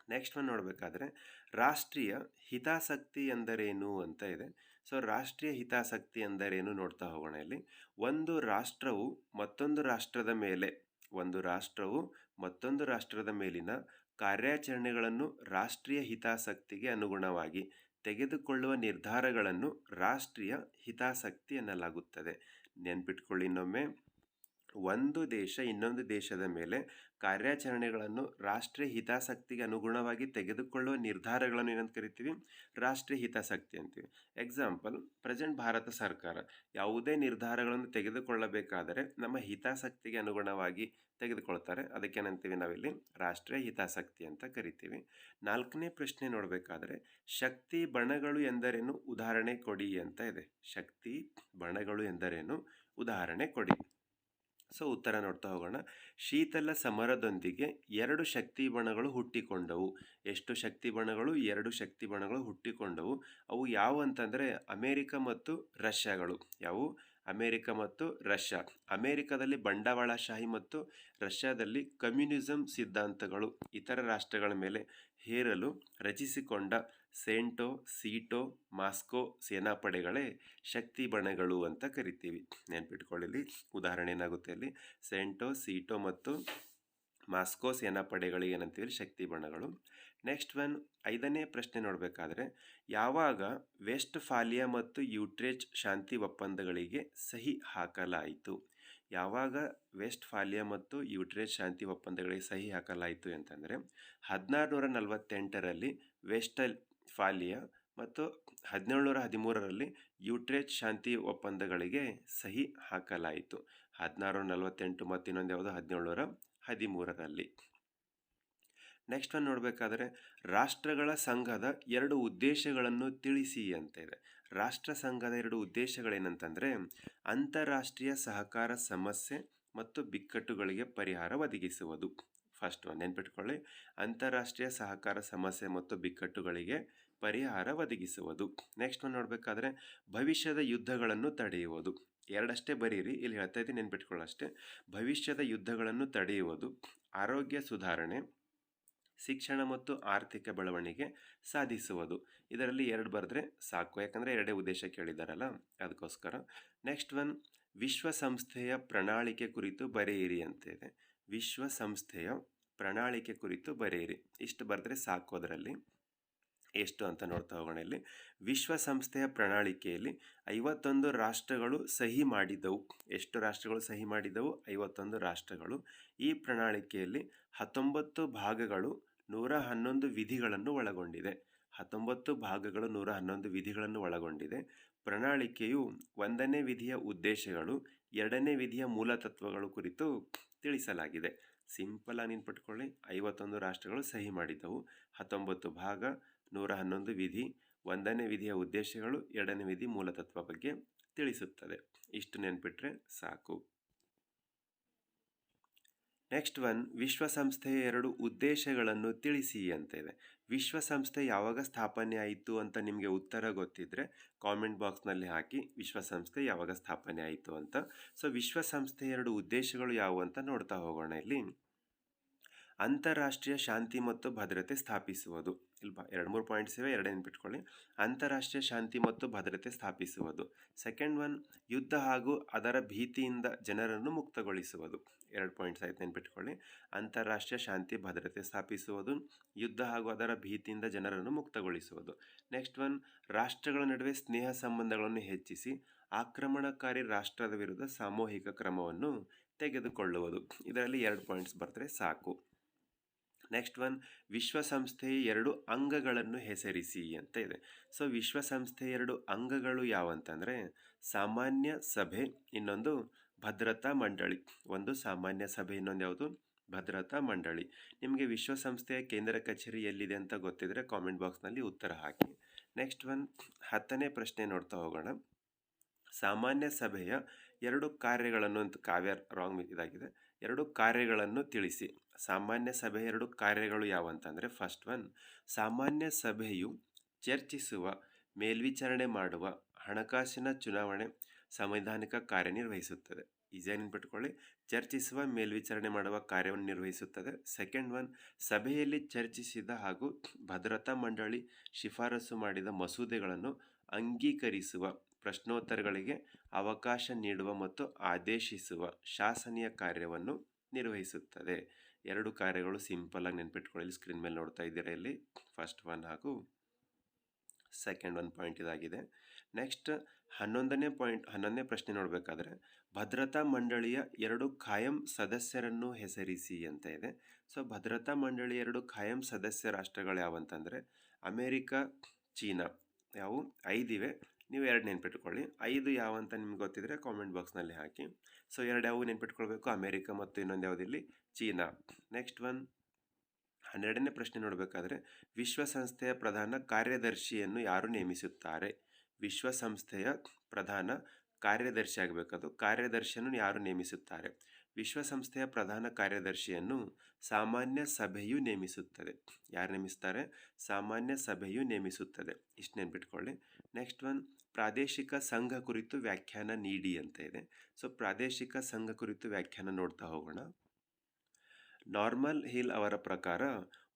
A: ನೆಕ್ಸ್ಟ್ ಒಂದು ನೋಡಬೇಕಾದ್ರೆ, ರಾಷ್ಟ್ರೀಯ ಹಿತಾಸಕ್ತಿ ಎಂದರೇನು ಅಂತ ಇದೆ. ಸೊ, ರಾಷ್ಟ್ರೀಯ ಹಿತಾಸಕ್ತಿ ಎಂದರೇನು ನೋಡ್ತಾ ಹೋಗೋಣ ಇಲ್ಲಿ. ಒಂದು ರಾಷ್ಟ್ರವು ಮತ್ತೊಂದು ರಾಷ್ಟ್ರದ ಮೇಲೆ, ಒಂದು ರಾಷ್ಟ್ರವು ಮತ್ತೊಂದು ರಾಷ್ಟ್ರದ ಮೇಲಿನ ಕಾರ್ಯಾಚರಣೆಗಳನ್ನು ರಾಷ್ಟ್ರೀಯ ಹಿತಾಸಕ್ತಿಗೆ ಅನುಗುಣವಾಗಿ ತೆಗೆದುಕೊಳ್ಳುವ ನಿರ್ಧಾರಗಳನ್ನು ರಾಷ್ಟ್ರೀಯ ಹಿತಾಸಕ್ತಿ ಎನ್ನಲಾಗುತ್ತದೆ. ನೆನ್ಪಿಟ್ಕೊಳ್ಳಿ ಇನ್ನೊಮ್ಮೆ. ಒಂದು ದೇಶ ಇನ್ನೊಂದು ದೇಶದ ಮೇಲೆ ಕಾರ್ಯಾಚರಣೆಗಳನ್ನು ರಾಷ್ಟ್ರೀಯ ಹಿತಾಸಕ್ತಿಗೆ ಅನುಗುಣವಾಗಿ ತೆಗೆದುಕೊಳ್ಳುವ ನಿರ್ಧಾರಗಳನ್ನು ಏನಂತ ಕರಿತೀವಿ? ರಾಷ್ಟ್ರೀಯ ಹಿತಾಸಕ್ತಿ ಅಂತೀವಿ. ಎಕ್ಸಾಂಪಲ್ ಪ್ರೆಸೆಂಟ್ ಭಾರತ ಸರ್ಕಾರ. ಯಾವುದೇ ನಿರ್ಧಾರಗಳನ್ನು ತೆಗೆದುಕೊಳ್ಳಬೇಕಾದರೆ ನಮ್ಮ ಹಿತಾಸಕ್ತಿಗೆ ಅನುಗುಣವಾಗಿ ತೆಗೆದುಕೊಳ್ತಾರೆ. ಅದಕ್ಕೇನಂತೀವಿ ನಾವಿಲ್ಲಿ? ರಾಷ್ಟ್ರೀಯ ಹಿತಾಸಕ್ತಿ ಅಂತ ಕರಿತೀವಿ. ನಾಲ್ಕನೇ ಪ್ರಶ್ನೆ ನೋಡಬೇಕಾದ್ರೆ, ಶಕ್ತಿ ಬಣಗಳು ಎಂದರೇನು? ಉದಾಹರಣೆ ಕೊಡಿ ಅಂತ ಇದೆ. ಶಕ್ತಿ ಬಣಗಳು ಎಂದರೇನು? ಉದಾಹರಣೆ ಕೊಡಿ. ಸೊ, ಉತ್ತರ ನೋಡ್ತಾ ಹೋಗೋಣ. ಶೀತಲ ಸಮರದೊಂದಿಗೆ ಎರಡು ಶಕ್ತಿ ಬಣಗಳು ಹುಟ್ಟಿಕೊಂಡವು. ಎಷ್ಟು ಶಕ್ತಿ ಬಣಗಳು? ಎರಡು ಶಕ್ತಿ ಬಣಗಳು ಹುಟ್ಟಿಕೊಂಡವು. ಅವು ಯಾವ ಅಂತಂದರೆ ಅಮೇರಿಕ ಮತ್ತು ರಷ್ಯಾಗಳು. ಯಾವುವು ಅಮೇರಿಕ ಮತ್ತು ರಷ್ಯಾ. ಅಮೇರಿಕದಲ್ಲಿ ಬಂಡವಾಳಶಾಹಿ ಮತ್ತು ರಷ್ಯಾದಲ್ಲಿ ಕಮ್ಯುನಿಸಂ ಸಿದ್ಧಾಂತಗಳು ಇತರ ರಾಷ್ಟ್ರಗಳ ಮೇಲೆ ಹೇರಲು ರಚಿಸಿಕೊಂಡ ಸೇಂಟೋ, ಸೀಟೋ, ಮಾಸ್ಕೋ ಸೇನಾಪಡೆಗಳೇ ಶಕ್ತಿ ಬಣಗಳು ಅಂತ ಕರಿತೀವಿ. ನೆನ್ಪಿಟ್ಕೊಳ್ಳಿ ಉದಾಹರಣೆ ಏನಾಗುತ್ತೆ ಅಲ್ಲಿ? ಸೇಂಟೋ, ಸೀಟೋ ಮತ್ತು ಮಾಸ್ಕೋ ಸೇನಾಪಡೆಗಳಿಗೆ ಏನಂತೀವಿ? ಶಕ್ತಿ ಬಣಗಳು. ನೆಕ್ಸ್ಟ್ ಒನ್ ಐದನೇ ಪ್ರಶ್ನೆ ನೋಡಬೇಕಾದ್ರೆ, ಯಾವಾಗ ವೆಸ್ಟ್ ಫಾಲಿಯಾ ಮತ್ತು ಯೂಟ್ರೇಚ್ ಶಾಂತಿ ಒಪ್ಪಂದಗಳಿಗೆ ಸಹಿ ಹಾಕಲಾಯಿತು? ಯಾವಾಗ ವೆಸ್ಟ್ ಫಾಲಿಯಾ ಮತ್ತು ಯೂಟ್ರೇಚ್ ಶಾಂತಿ ಒಪ್ಪಂದಗಳಿಗೆ ಸಹಿ ಹಾಕಲಾಯಿತು ಅಂತಂದರೆ ಹದಿನಾರು ನೂರ ನಲವತ್ತೆಂಟರಲ್ಲಿ ವೆಸ್ಟಲ್ ಫಾಲಿಯಾ ಮತ್ತು ಹದಿನೇಳುನೂರ ಹದಿಮೂರರಲ್ಲಿ ಯೂಟ್ರೇಚ್ ಶಾಂತಿ ಒಪ್ಪಂದಗಳಿಗೆ ಸಹಿ ಹಾಕಲಾಯಿತು. ಹದಿನಾರು ನಲವತ್ತೆಂಟು ಮತ್ತು ಇನ್ನೊಂದು ಯಾವುದು? ಹದಿನೇಳುನೂರ ಹದಿಮೂರರಲ್ಲಿ ನೆಕ್ಸ್ಟ್ ಒಂದು ನೋಡಬೇಕಾದ್ರೆ ರಾಷ್ಟ್ರಗಳ ಸಂಘದ ಎರಡು ಉದ್ದೇಶಗಳನ್ನು ತಿಳಿಸಿ ಅಂತ ಇದೆ. ರಾಷ್ಟ್ರ ಸಂಘದ ಎರಡು ಉದ್ದೇಶಗಳೇನಂತಂದರೆ ಅಂತಾರಾಷ್ಟ್ರೀಯ ಸಹಕಾರ ಸಮಸ್ಯೆ ಮತ್ತು ಬಿಕ್ಕಟ್ಟುಗಳಿಗೆ ಪರಿಹಾರ ಒದಗಿಸುವುದು. ಫಸ್ಟ್ ಒಂದು ನೆನ್ಪಿಟ್ಕೊಳ್ಳಿ. ಅಂತಾರಾಷ್ಟ್ರೀಯ ಸಹಕಾರ ಸಮಸ್ಯೆ ಮತ್ತು ಬಿಕ್ಕಟ್ಟುಗಳಿಗೆ ಪರಿಹಾರ ಒದಗಿಸುವುದು. ನೆಕ್ಸ್ಟ್ ಒಂದು ನೋಡಬೇಕಾದ್ರೆ ಭವಿಷ್ಯದ ಯುದ್ಧಗಳನ್ನು ತಡೆಯುವುದು. ಎರಡಷ್ಟೇ ಬರೀರಿ, ಇಲ್ಲಿ ಹೇಳ್ತಾ ಇದ್ದೀನಿ ನೆನ್ಪಿಟ್ಕೊಳ್ಳಷ್ಟೇ ಭವಿಷ್ಯದ ಯುದ್ಧಗಳನ್ನು ತಡೆಯುವುದು, ಆರೋಗ್ಯ ಸುಧಾರಣೆ ಶಿಕ್ಷಣ ಮತ್ತು ಆರ್ಥಿಕ ಬೆಳವಣಿಗೆ ಸಾಧಿಸುವುದು. ಇದರಲ್ಲಿ ಎರಡು ಬರೆದ್ರೆ ಸಾಕು. ಯಾಕಂದರೆ ಎರಡೇ ಉದ್ದೇಶ ಕೇಳಿದಾರಲ್ಲ, ಅದಕ್ಕೋಸ್ಕರ. ನೆಕ್ಸ್ಟ್ ಒನ್ ವಿಶ್ವಸಂಸ್ಥೆಯ ಪ್ರಣಾಳಿಕೆ ಕುರಿತು ಬರೆಯಿರಿ ಅಂತ ಇದೆ ವಿಶ್ವಸಂಸ್ಥೆಯ ಪ್ರಣಾಳಿಕೆ ಕುರಿತು ಬರೆಯಿರಿ. ಇಷ್ಟು ಬರೆದ್ರೆ ಸಾಕು ಅದರಲ್ಲಿ. ಎಷ್ಟು ಅಂತ ನೋಡ್ತಾ ಹೋಗೋಣ ಇಲ್ಲಿ. ವಿಶ್ವಸಂಸ್ಥೆಯ ಪ್ರಣಾಳಿಕೆಯಲ್ಲಿ ಐವತ್ತೊಂದು ರಾಷ್ಟ್ರಗಳು ಸಹಿ ಮಾಡಿದವು ಎಷ್ಟು ರಾಷ್ಟ್ರಗಳು ಸಹಿ ಮಾಡಿದವು ಐವತ್ತೊಂದು ರಾಷ್ಟ್ರಗಳು. ಈ ಪ್ರಣಾಳಿಕೆಯಲ್ಲಿ ಹತ್ತೊಂಬತ್ತು ಭಾಗಗಳು ನೂರ ಹನ್ನೊಂದು ವಿಧಿಗಳನ್ನು ಒಳಗೊಂಡಿದೆ. ಹತ್ತೊಂಬತ್ತು ಭಾಗಗಳು ನೂರ ಹನ್ನೊಂದು ವಿಧಿಗಳನ್ನು ಒಳಗೊಂಡಿದೆ. ಪ್ರಣಾಳಿಕೆಯು ಒಂದನೇ ವಿಧಿಯ ಉದ್ದೇಶಗಳು, ಎರಡನೇ ವಿಧಿಯ ಮೂಲತತ್ವಗಳು ಕುರಿತು ತಿಳಿಸಲಾಗಿದೆ. ಸಿಂಪಲ್ ಆಗಿ ನೆನ್ಪಿಟ್ಕೊಳ್ಳಿ ಐವತ್ತೊಂದು ರಾಷ್ಟ್ರಗಳು ಸಹಿ ಮಾಡಿದ್ದವು. ಹತ್ತೊಂಬತ್ತು ಭಾಗ, ನೂರ ಹನ್ನೊಂದು ವಿಧಿ, ಒಂದನೇ ವಿಧಿಯ ಉದ್ದೇಶಗಳು, ಎರಡನೇ ವಿಧಿ ಮೂಲತತ್ವ ಬಗ್ಗೆ ತಿಳಿಸುತ್ತದೆ. ಇಷ್ಟು ನೆನ್ಪಿಟ್ರೆ ಸಾಕು. ನೆಕ್ಸ್ಟ್ ಒನ್, ವಿಶ್ವಸಂಸ್ಥೆಯ ಎರಡು ಉದ್ದೇಶಗಳನ್ನು ತಿಳಿಸಿ ಅಂತ ಇದೆ ವಿಶ್ವಸಂಸ್ಥೆ ಯಾವಾಗ ಸ್ಥಾಪನೆ ಆಯಿತು ಅಂತ ನಿಮಗೆ ಉತ್ತರ ಗೊತ್ತಿದ್ದರೆ ಕಾಮೆಂಟ್ ಬಾಕ್ಸ್ನಲ್ಲಿ ಹಾಕಿ ವಿಶ್ವಸಂಸ್ಥೆ ಯಾವಾಗ ಸ್ಥಾಪನೆ ಆಯಿತು ಅಂತ. ಸೊ ವಿಶ್ವಸಂಸ್ಥೆ ಎರಡು ಉದ್ದೇಶಗಳು ಯಾವುವು ಅಂತ ನೋಡ್ತಾ ಹೋಗೋಣ ಇಲ್ಲಿ. ಅಂತಾರಾಷ್ಟ್ರೀಯ ಶಾಂತಿ ಮತ್ತು ಭದ್ರತೆ ಸ್ಥಾಪಿಸುವುದು. ಇಲ್ವಾ? ಎರಡು ಮೂರು ಪಾಯಿಂಟ್ಸ್ ಇವೆ, ಎರಡೇ ನೆನ್ಪಿಟ್ಕೊಳ್ಳಿ. ಅಂತಾರಾಷ್ಟ್ರೀಯ ಶಾಂತಿ ಮತ್ತು ಭದ್ರತೆ ಸ್ಥಾಪಿಸುವುದು. ಸೆಕೆಂಡ್ ಒನ್ ಯುದ್ಧ ಹಾಗೂ ಅದರ ಭೀತಿಯಿಂದ ಜನರನ್ನು ಮುಕ್ತಗೊಳಿಸುವುದು. ಎರಡು ಪಾಯಿಂಟ್ಸ್ ಆಯ್ತು ನೆನ್ಪಿಟ್ಕೊಳ್ಳಿ. ಅಂತಾರಾಷ್ಟ್ರೀಯ ಶಾಂತಿ, ಭದ್ರತೆ ಸ್ಥಾಪಿಸುವುದು, ಯುದ್ಧ ಹಾಗೂ ಅದರ ಭೀತಿಯಿಂದ ಜನರನ್ನು ಮುಕ್ತಗೊಳಿಸುವುದು. ನೆಕ್ಸ್ಟ್ ಒನ್ ರಾಷ್ಟ್ರಗಳ ನಡುವೆ ಸ್ನೇಹ ಸಂಬಂಧಗಳನ್ನು ಹೆಚ್ಚಿಸಿ ಆಕ್ರಮಣಕಾರಿ ರಾಷ್ಟ್ರದ ವಿರುದ್ಧ ಸಾಮೂಹಿಕ ಕ್ರಮವನ್ನು ತೆಗೆದುಕೊಳ್ಳುವುದು. ಇದರಲ್ಲಿ ಎರಡು ಪಾಯಿಂಟ್ಸ್ ಬರ್ತರೆ ಸಾಕು. ನೆಕ್ಸ್ಟ್ ಒನ್ ವಿಶ್ವಸಂಸ್ಥೆ ಎರಡು ಅಂಗಗಳನ್ನು ಹೆಸರಿಸಿ ಅಂತ ಇದೆ. ಸೊ, ವಿಶ್ವಸಂಸ್ಥೆ ಎರಡು ಅಂಗಗಳು ಯಾವಂತಂದರೆ ಸಾಮಾನ್ಯ ಸಭೆ ಇನ್ನೊಂದು ಭದ್ರತಾ ಮಂಡಳಿ. ಒಂದು ಸಾಮಾನ್ಯ ಸಭೆ, ಇನ್ನೊಂದು ಯಾವುದು? ಭದ್ರತಾ ಮಂಡಳಿ. ನಿಮಗೆ ವಿಶ್ವಸಂಸ್ಥೆಯ ಕೇಂದ್ರ ಕಚೇರಿ ಎಲ್ಲಿದೆ ಅಂತ ಗೊತ್ತಿದ್ರೆ ಕಾಮೆಂಟ್ ಬಾಕ್ಸ್ನಲ್ಲಿ ಉತ್ತರ ಹಾಕಿ. ನೆಕ್ಸ್ಟ್ ಒನ್ ಹತ್ತನೇ ಪ್ರಶ್ನೆ ನೋಡ್ತಾ ಹೋಗೋಣ. ಸಾಮಾನ್ಯ ಸಭೆಯ ಎರಡು ಕಾರ್ಯಗಳನ್ನು ಅಂತ ಕಾವ್ಯ ರಾಂಗ್ ಇದಾಗಿದೆ. ಎರಡು ಕಾರ್ಯಗಳನ್ನು ತಿಳಿಸಿ. ಸಾಮಾನ್ಯ ಸಭೆ ಎರಡು ಕಾರ್ಯಗಳು ಯಾವಂತಂದರೆ ಫಸ್ಟ್ ಒನ್ ಸಾಮಾನ್ಯ ಸಭೆಯು ಚರ್ಚಿಸುವ, ಮೇಲ್ವಿಚಾರಣೆ ಮಾಡುವ, ಹಣಕಾಸಿನ ಚುನಾವಣೆ, ಸಂವಿಧಾನಿಕ ಕಾರ್ಯನಿರ್ವಹಿಸುತ್ತದೆ ಈಸಿಯಾಗಿ ನೆನ್ಪಿಟ್ಕೊಳ್ಳಿ ಚರ್ಚಿಸುವ, ಮೇಲ್ವಿಚಾರಣೆ ಮಾಡುವ ಕಾರ್ಯವನ್ನು ನಿರ್ವಹಿಸುತ್ತದೆ. ಸೆಕೆಂಡ್ ಒನ್ ಸಭೆಯಲ್ಲಿ ಚರ್ಚಿಸಿದ ಹಾಗೂ ಭದ್ರತಾ ಮಂಡಳಿ ಶಿಫಾರಸು ಮಾಡಿದ ಮಸೂದೆಗಳನ್ನು ಅಂಗೀಕರಿಸುವ ಪ್ರಶ್ನೋತ್ತರಗಳಿಗೆ ಅವಕಾಶ ನೀಡುವ ಮತ್ತು ಆದೇಶಿಸುವ ಶಾಸನೀಯ ಕಾರ್ಯವನ್ನು ನಿರ್ವಹಿಸುತ್ತದೆ. ಎರಡು ಕಾರ್ಯಗಳು ಸಿಂಪಲ್ ಆಗಿ ನೆನ್ಪಿಟ್ಕೊಳ್ಳಿ. ಸ್ಕ್ರೀನ್ ಮೇಲೆ ನೋಡ್ತಾ ಇದ್ದೀರಾ ಇಲ್ಲಿ? ಫಸ್ಟ್ ಒನ್ ಹಾಗೂ ಸೆಕೆಂಡ್ ಒನ್ ಪಾಯಿಂಟ್ ಇದಾಗಿದೆ. ನೆಕ್ಸ್ಟ್ ಹನ್ನೊಂದನೇ ಪಾಯಿಂಟ್, ಹನ್ನೊಂದನೇ ಪ್ರಶ್ನೆ ನೋಡಬೇಕಾದ್ರೆ, ಭದ್ರತಾ ಮಂಡಳಿಯ ಎರಡು ಖಾಯಂ ಸದಸ್ಯರನ್ನು ಹೆಸರಿಸಿ ಅಂತ ಇದೆ. ಸೊ, ಭದ್ರತಾ ಮಂಡಳಿ ಎರಡು ಖಾಯಂ ಸದಸ್ಯ ರಾಷ್ಟ್ರಗಳು ಯಾವಂತಂದರೆ, ಅಮೇರಿಕ, ಚೀನಾ, ಯಾವು? ಐದಿವೆ ನೀವು ಎರಡು ನೆನ್ಪಿಟ್ಕೊಳ್ಳಿ. ಐದು ಯಾವ ಅಂತ ನಿಮ್ಗೆ ಗೊತ್ತಿದ್ರೆ ಕಾಮೆಂಟ್ ಬಾಕ್ಸ್ನಲ್ಲಿ ಹಾಕಿ. ಸೊ ಎರಡು ಯಾವ ನೆನ್ಪಿಟ್ಕೊಳ್ಬೇಕು? ಅಮೇರಿಕಾ ಮತ್ತು ಇನ್ನೊಂದು ಯಾವುದಿಲ್ಲಿ ಚೀನಾ. ನೆಕ್ಸ್ಟ್ ಒನ್ ಹನ್ನೆರಡನೇ ಪ್ರಶ್ನೆ ನೋಡಬೇಕಾದ್ರೆ, ವಿಶ್ವಸಂಸ್ಥೆಯ ಪ್ರಧಾನ ಕಾರ್ಯದರ್ಶಿಯನ್ನು ಯಾರು ನೇಮಿಸುತ್ತಾರೆ? ವಿಶ್ವಸಂಸ್ಥೆಯ ಪ್ರಧಾನ ಕಾರ್ಯದರ್ಶಿ ಆಗಬೇಕದು ಕಾರ್ಯದರ್ಶಿಯನ್ನು ಯಾರು ನೇಮಿಸುತ್ತಾರೆ? ವಿಶ್ವಸಂಸ್ಥೆಯ ಪ್ರಧಾನ ಕಾರ್ಯದರ್ಶಿಯನ್ನು ಸಾಮಾನ್ಯ ಸಭೆಯು ನೇಮಿಸುತ್ತದೆ. ಯಾರು ನೇಮಿಸ್ತಾರೆ ಸಾಮಾನ್ಯ ಸಭೆಯು ನೇಮಿಸುತ್ತದೆ. ಇಷ್ಟು ನೆನ್ಪಿಟ್ಕೊಳ್ಳಿ. ನೆಕ್ಸ್ಟ್ ಒನ್ ಪ್ರಾದೇಶಿಕ ಸಂಘ ಕುರಿತು ವ್ಯಾಖ್ಯಾನ ನೀಡಿ ಅಂತ ಇದೆ. ಸೊ ಪ್ರಾದೇಶಿಕ ಸಂಘ ಕುರಿತು ವ್ಯಾಖ್ಯಾನ ನೋಡ್ತಾ ಹೋಗೋಣ. ನಾರ್ಮಲ್ ಹಿಲ್ ಅವರ ಪ್ರಕಾರ,